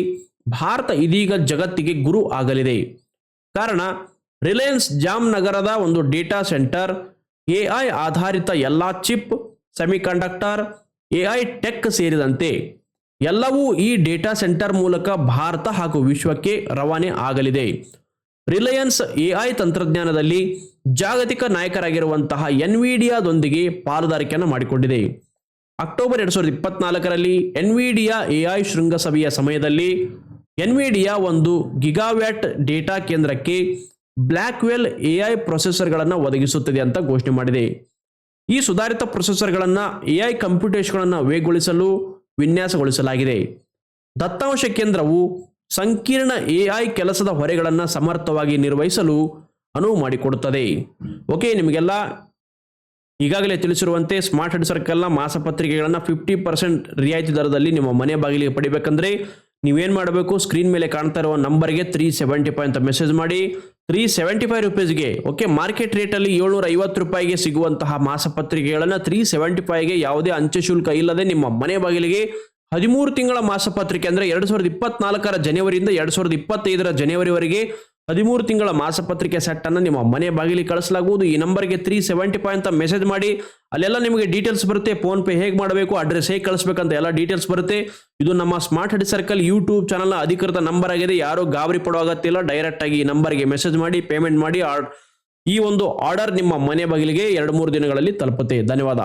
ಭಾರತ ಇದೀಗ ಜಗತ್ತಿಗೆ ಗುರು ಆಗಲಿದೆ. ಕಾರಣ ರಿಲಯನ್ಸ್ ಜಾಮ್ನಗರದ ಒಂದು ಡೇಟಾ ಸೆಂಟರ್ ಎಐ ಆಧಾರಿತ ಎಲ್ಲ ಚಿಪ್ ಸೆಮಿಕಂಡಕ್ಟರ್ ಎಐ ಟೆಕ್ ಸೇರಿದಂತೆ ಎಲ್ಲವೂ ಈ ಡೇಟಾ ಸೆಂಟರ್ ಮೂಲಕ ಭಾರತ ಹಾಗೂ ವಿಶ್ವಕ್ಕೆ ರವಾನೆ ಆಗಲಿದೆ. ರಿಲಯನ್ಸ್ ಎಐ ತಂತ್ರಜ್ಞಾನದಲ್ಲಿ ಜಾಗತಿಕ ನಾಯಕರಾಗಿರುವಂತಹ ಎನ್ವಿಡಿಯಾದೊಂದಿಗೆ ಪಾಲುದಾರಿಕೆಯನ್ನು ಮಾಡಿಕೊಂಡಿದೆ. ಅಕ್ಟೋಬರ್ ಎರಡು ಸಾವಿರದ ಇಪ್ಪತ್ನಾಲ್ಕರಲ್ಲಿ ಎನ್ವಿಡಿಯಾ ಎಐ ಶೃಂಗಸಭೆಯ ಸಮಯದಲ್ಲಿ ಎನ್ವಿಡಿಯಾ ಒಂದು ಗಿಗಾವ್ಯಾಟ್ ಡೇಟಾ ಕೇಂದ್ರಕ್ಕೆ ಬ್ಲ್ಯಾಕ್ವೆಲ್ ಎಐ ಪ್ರೊಸೆಸರ್ಗಳನ್ನು ಒದಗಿಸುತ್ತದೆ ಅಂತ ಘೋಷಣೆ ಮಾಡಿದೆ. ಈ ಸುಧಾರಿತ ಪ್ರೊಸೆಸರ್ಗಳನ್ನು ಎಐ ಕಂಪ್ಯೂಟೇಷನ್ಗಳನ್ನು ವೇಗಗೊಳಿಸಲು ವಿನ್ಯಾಸಗೊಳಿಸಲಾಗಿದೆ. ದತ್ತಾಂಶ ಕೇಂದ್ರವು ಸಂಕೀರ್ಣ ಎಐ ಕೆಲಸದ ಹೊರೆಗಳನ್ನು ಸಮರ್ಥವಾಗಿ ನಿರ್ವಹಿಸಲು ಅನುವು ಮಾಡಿಕೊಡುತ್ತದೆ. ಓಕೆ, ನಿಮಗೆಲ್ಲ ಈಗಾಗಲೇ ತಿಳಿಸಿರುವಂತೆ ಸ್ಮಾರ್ಟ್ ಹೆಡ್ ಸರ್ಕಲ್ನ ಮಾಸಪತ್ರಿಕೆಗಳನ್ನು ಫಿಫ್ಟಿ ಪರ್ಸೆಂಟ್ ರಿಯಾಯಿತಿ ದರದಲ್ಲಿ ನಿಮ್ಮ ಮನೆ ಬಾಗಿಲಿಗೆ ಪಡಿಬೇಕಂದ್ರೆ ನೀವೇನು ಮಾಡಬೇಕು? ಸ್ಕ್ರೀನ್ ಮೇಲೆ ಕಾಣ್ತಾ ಇರುವ ನಂಬರ್ಗೆ ತ್ರೀ ಸೆವೆಂಟಿ ಫೈವ್ ಅಂತ ಮೆಸೇಜ್ ಮಾಡಿ. ತ್ರೀ ಸೆವೆಂಟಿ ಫೈವ್ ರುಪೀಸ್ಗೆ, ಓಕೆ, ಮಾರ್ಕೆಟ್ ರೇಟಲ್ಲಿ ಏಳ್ನೂರ ಐವತ್ತು ರೂಪಾಯಿಗೆ ಸಿಗುವಂತಹ ಮಾಸಪತ್ರಿಕೆಗಳನ್ನು ತ್ರೀ ಸೆವೆಂಟಿ ಫೈವ್ಗೆ ಯಾವುದೇ ಅಂಚೆ ಶುಲ್ಕ ಇಲ್ಲದೆ ನಿಮ್ಮ ಮನೆ ಬಾಗಿಲಿಗೆ ಹದಿಮೂರು ತಿಂಗಳ ಮಾಸಪತ್ರಿಕೆ ಅಂದರೆ ಎರಡು ಸಾವಿರದ ಇಪ್ಪತ್ನಾಲ್ಕರ ಜನವರಿಯಿಂದ ಎರಡು ಸಾವಿರದ ಇಪ್ಪತ್ತೈದರ ಜನವರಿವರೆಗೆ ಹದಿಮೂರು ತಿಂಗಳ ಮಾಸಪತ್ರಿಕೆ ಸೆಟ್ ಅನ್ನು ನಿಮ್ಮ ಮನೆ ಬಾಗಿಲಿಗೆ ಕಳಿಸಲಾಗುವುದು. ಈ ನಂಬರ್ಗೆ ತ್ರೀ ಸೆವೆಂಟಿ ಫೈವ್ ಅಂತ ಮೆಸೇಜ್ ಮಾಡಿ. ಅಲ್ಲೆಲ್ಲ ನಿಮಗೆ ಡೀಟೇಲ್ಸ್ ಬರುತ್ತೆ. ಫೋನ್ ಪೇ ಹೇಗೆ ಮಾಡಬೇಕು ಅಡ್ರೆಸ್ ಹೇಗೆ ಕಳಿಸ್ಬೇಕಂತ ಎಲ್ಲ ಡೀಟೇಲ್ಸ್ ಬರುತ್ತೆ. ಇದು ನಮ್ಮ ಸ್ಮಾರ್ಟ್ ಹಡಿ ಸರ್ಕಲ್ ಯೂಟ್ಯೂಬ್ ಚಾನಲ್ನ ಅಧಿಕೃತ ನಂಬರ್ ಆಗಿದೆ. ಯಾರು ಗಾಬರಿ ಪಡೋ ಅಗತ್ಯ ಡೈರೆಕ್ಟ್ ಆಗಿ ಈ ನಂಬರ್ಗೆ ಮೆಸೇಜ್ ಮಾಡಿ ಪೇಮೆಂಟ್ ಮಾಡಿ ಈ ಒಂದು ಆರ್ಡರ್ ನಿಮ್ಮ ಮನೆ ಬಾಗಿಲಿಗೆ ಎರಡು ಮೂರು ದಿನಗಳಲ್ಲಿ ತಲುಪುತ್ತೆ. ಧನ್ಯವಾದ.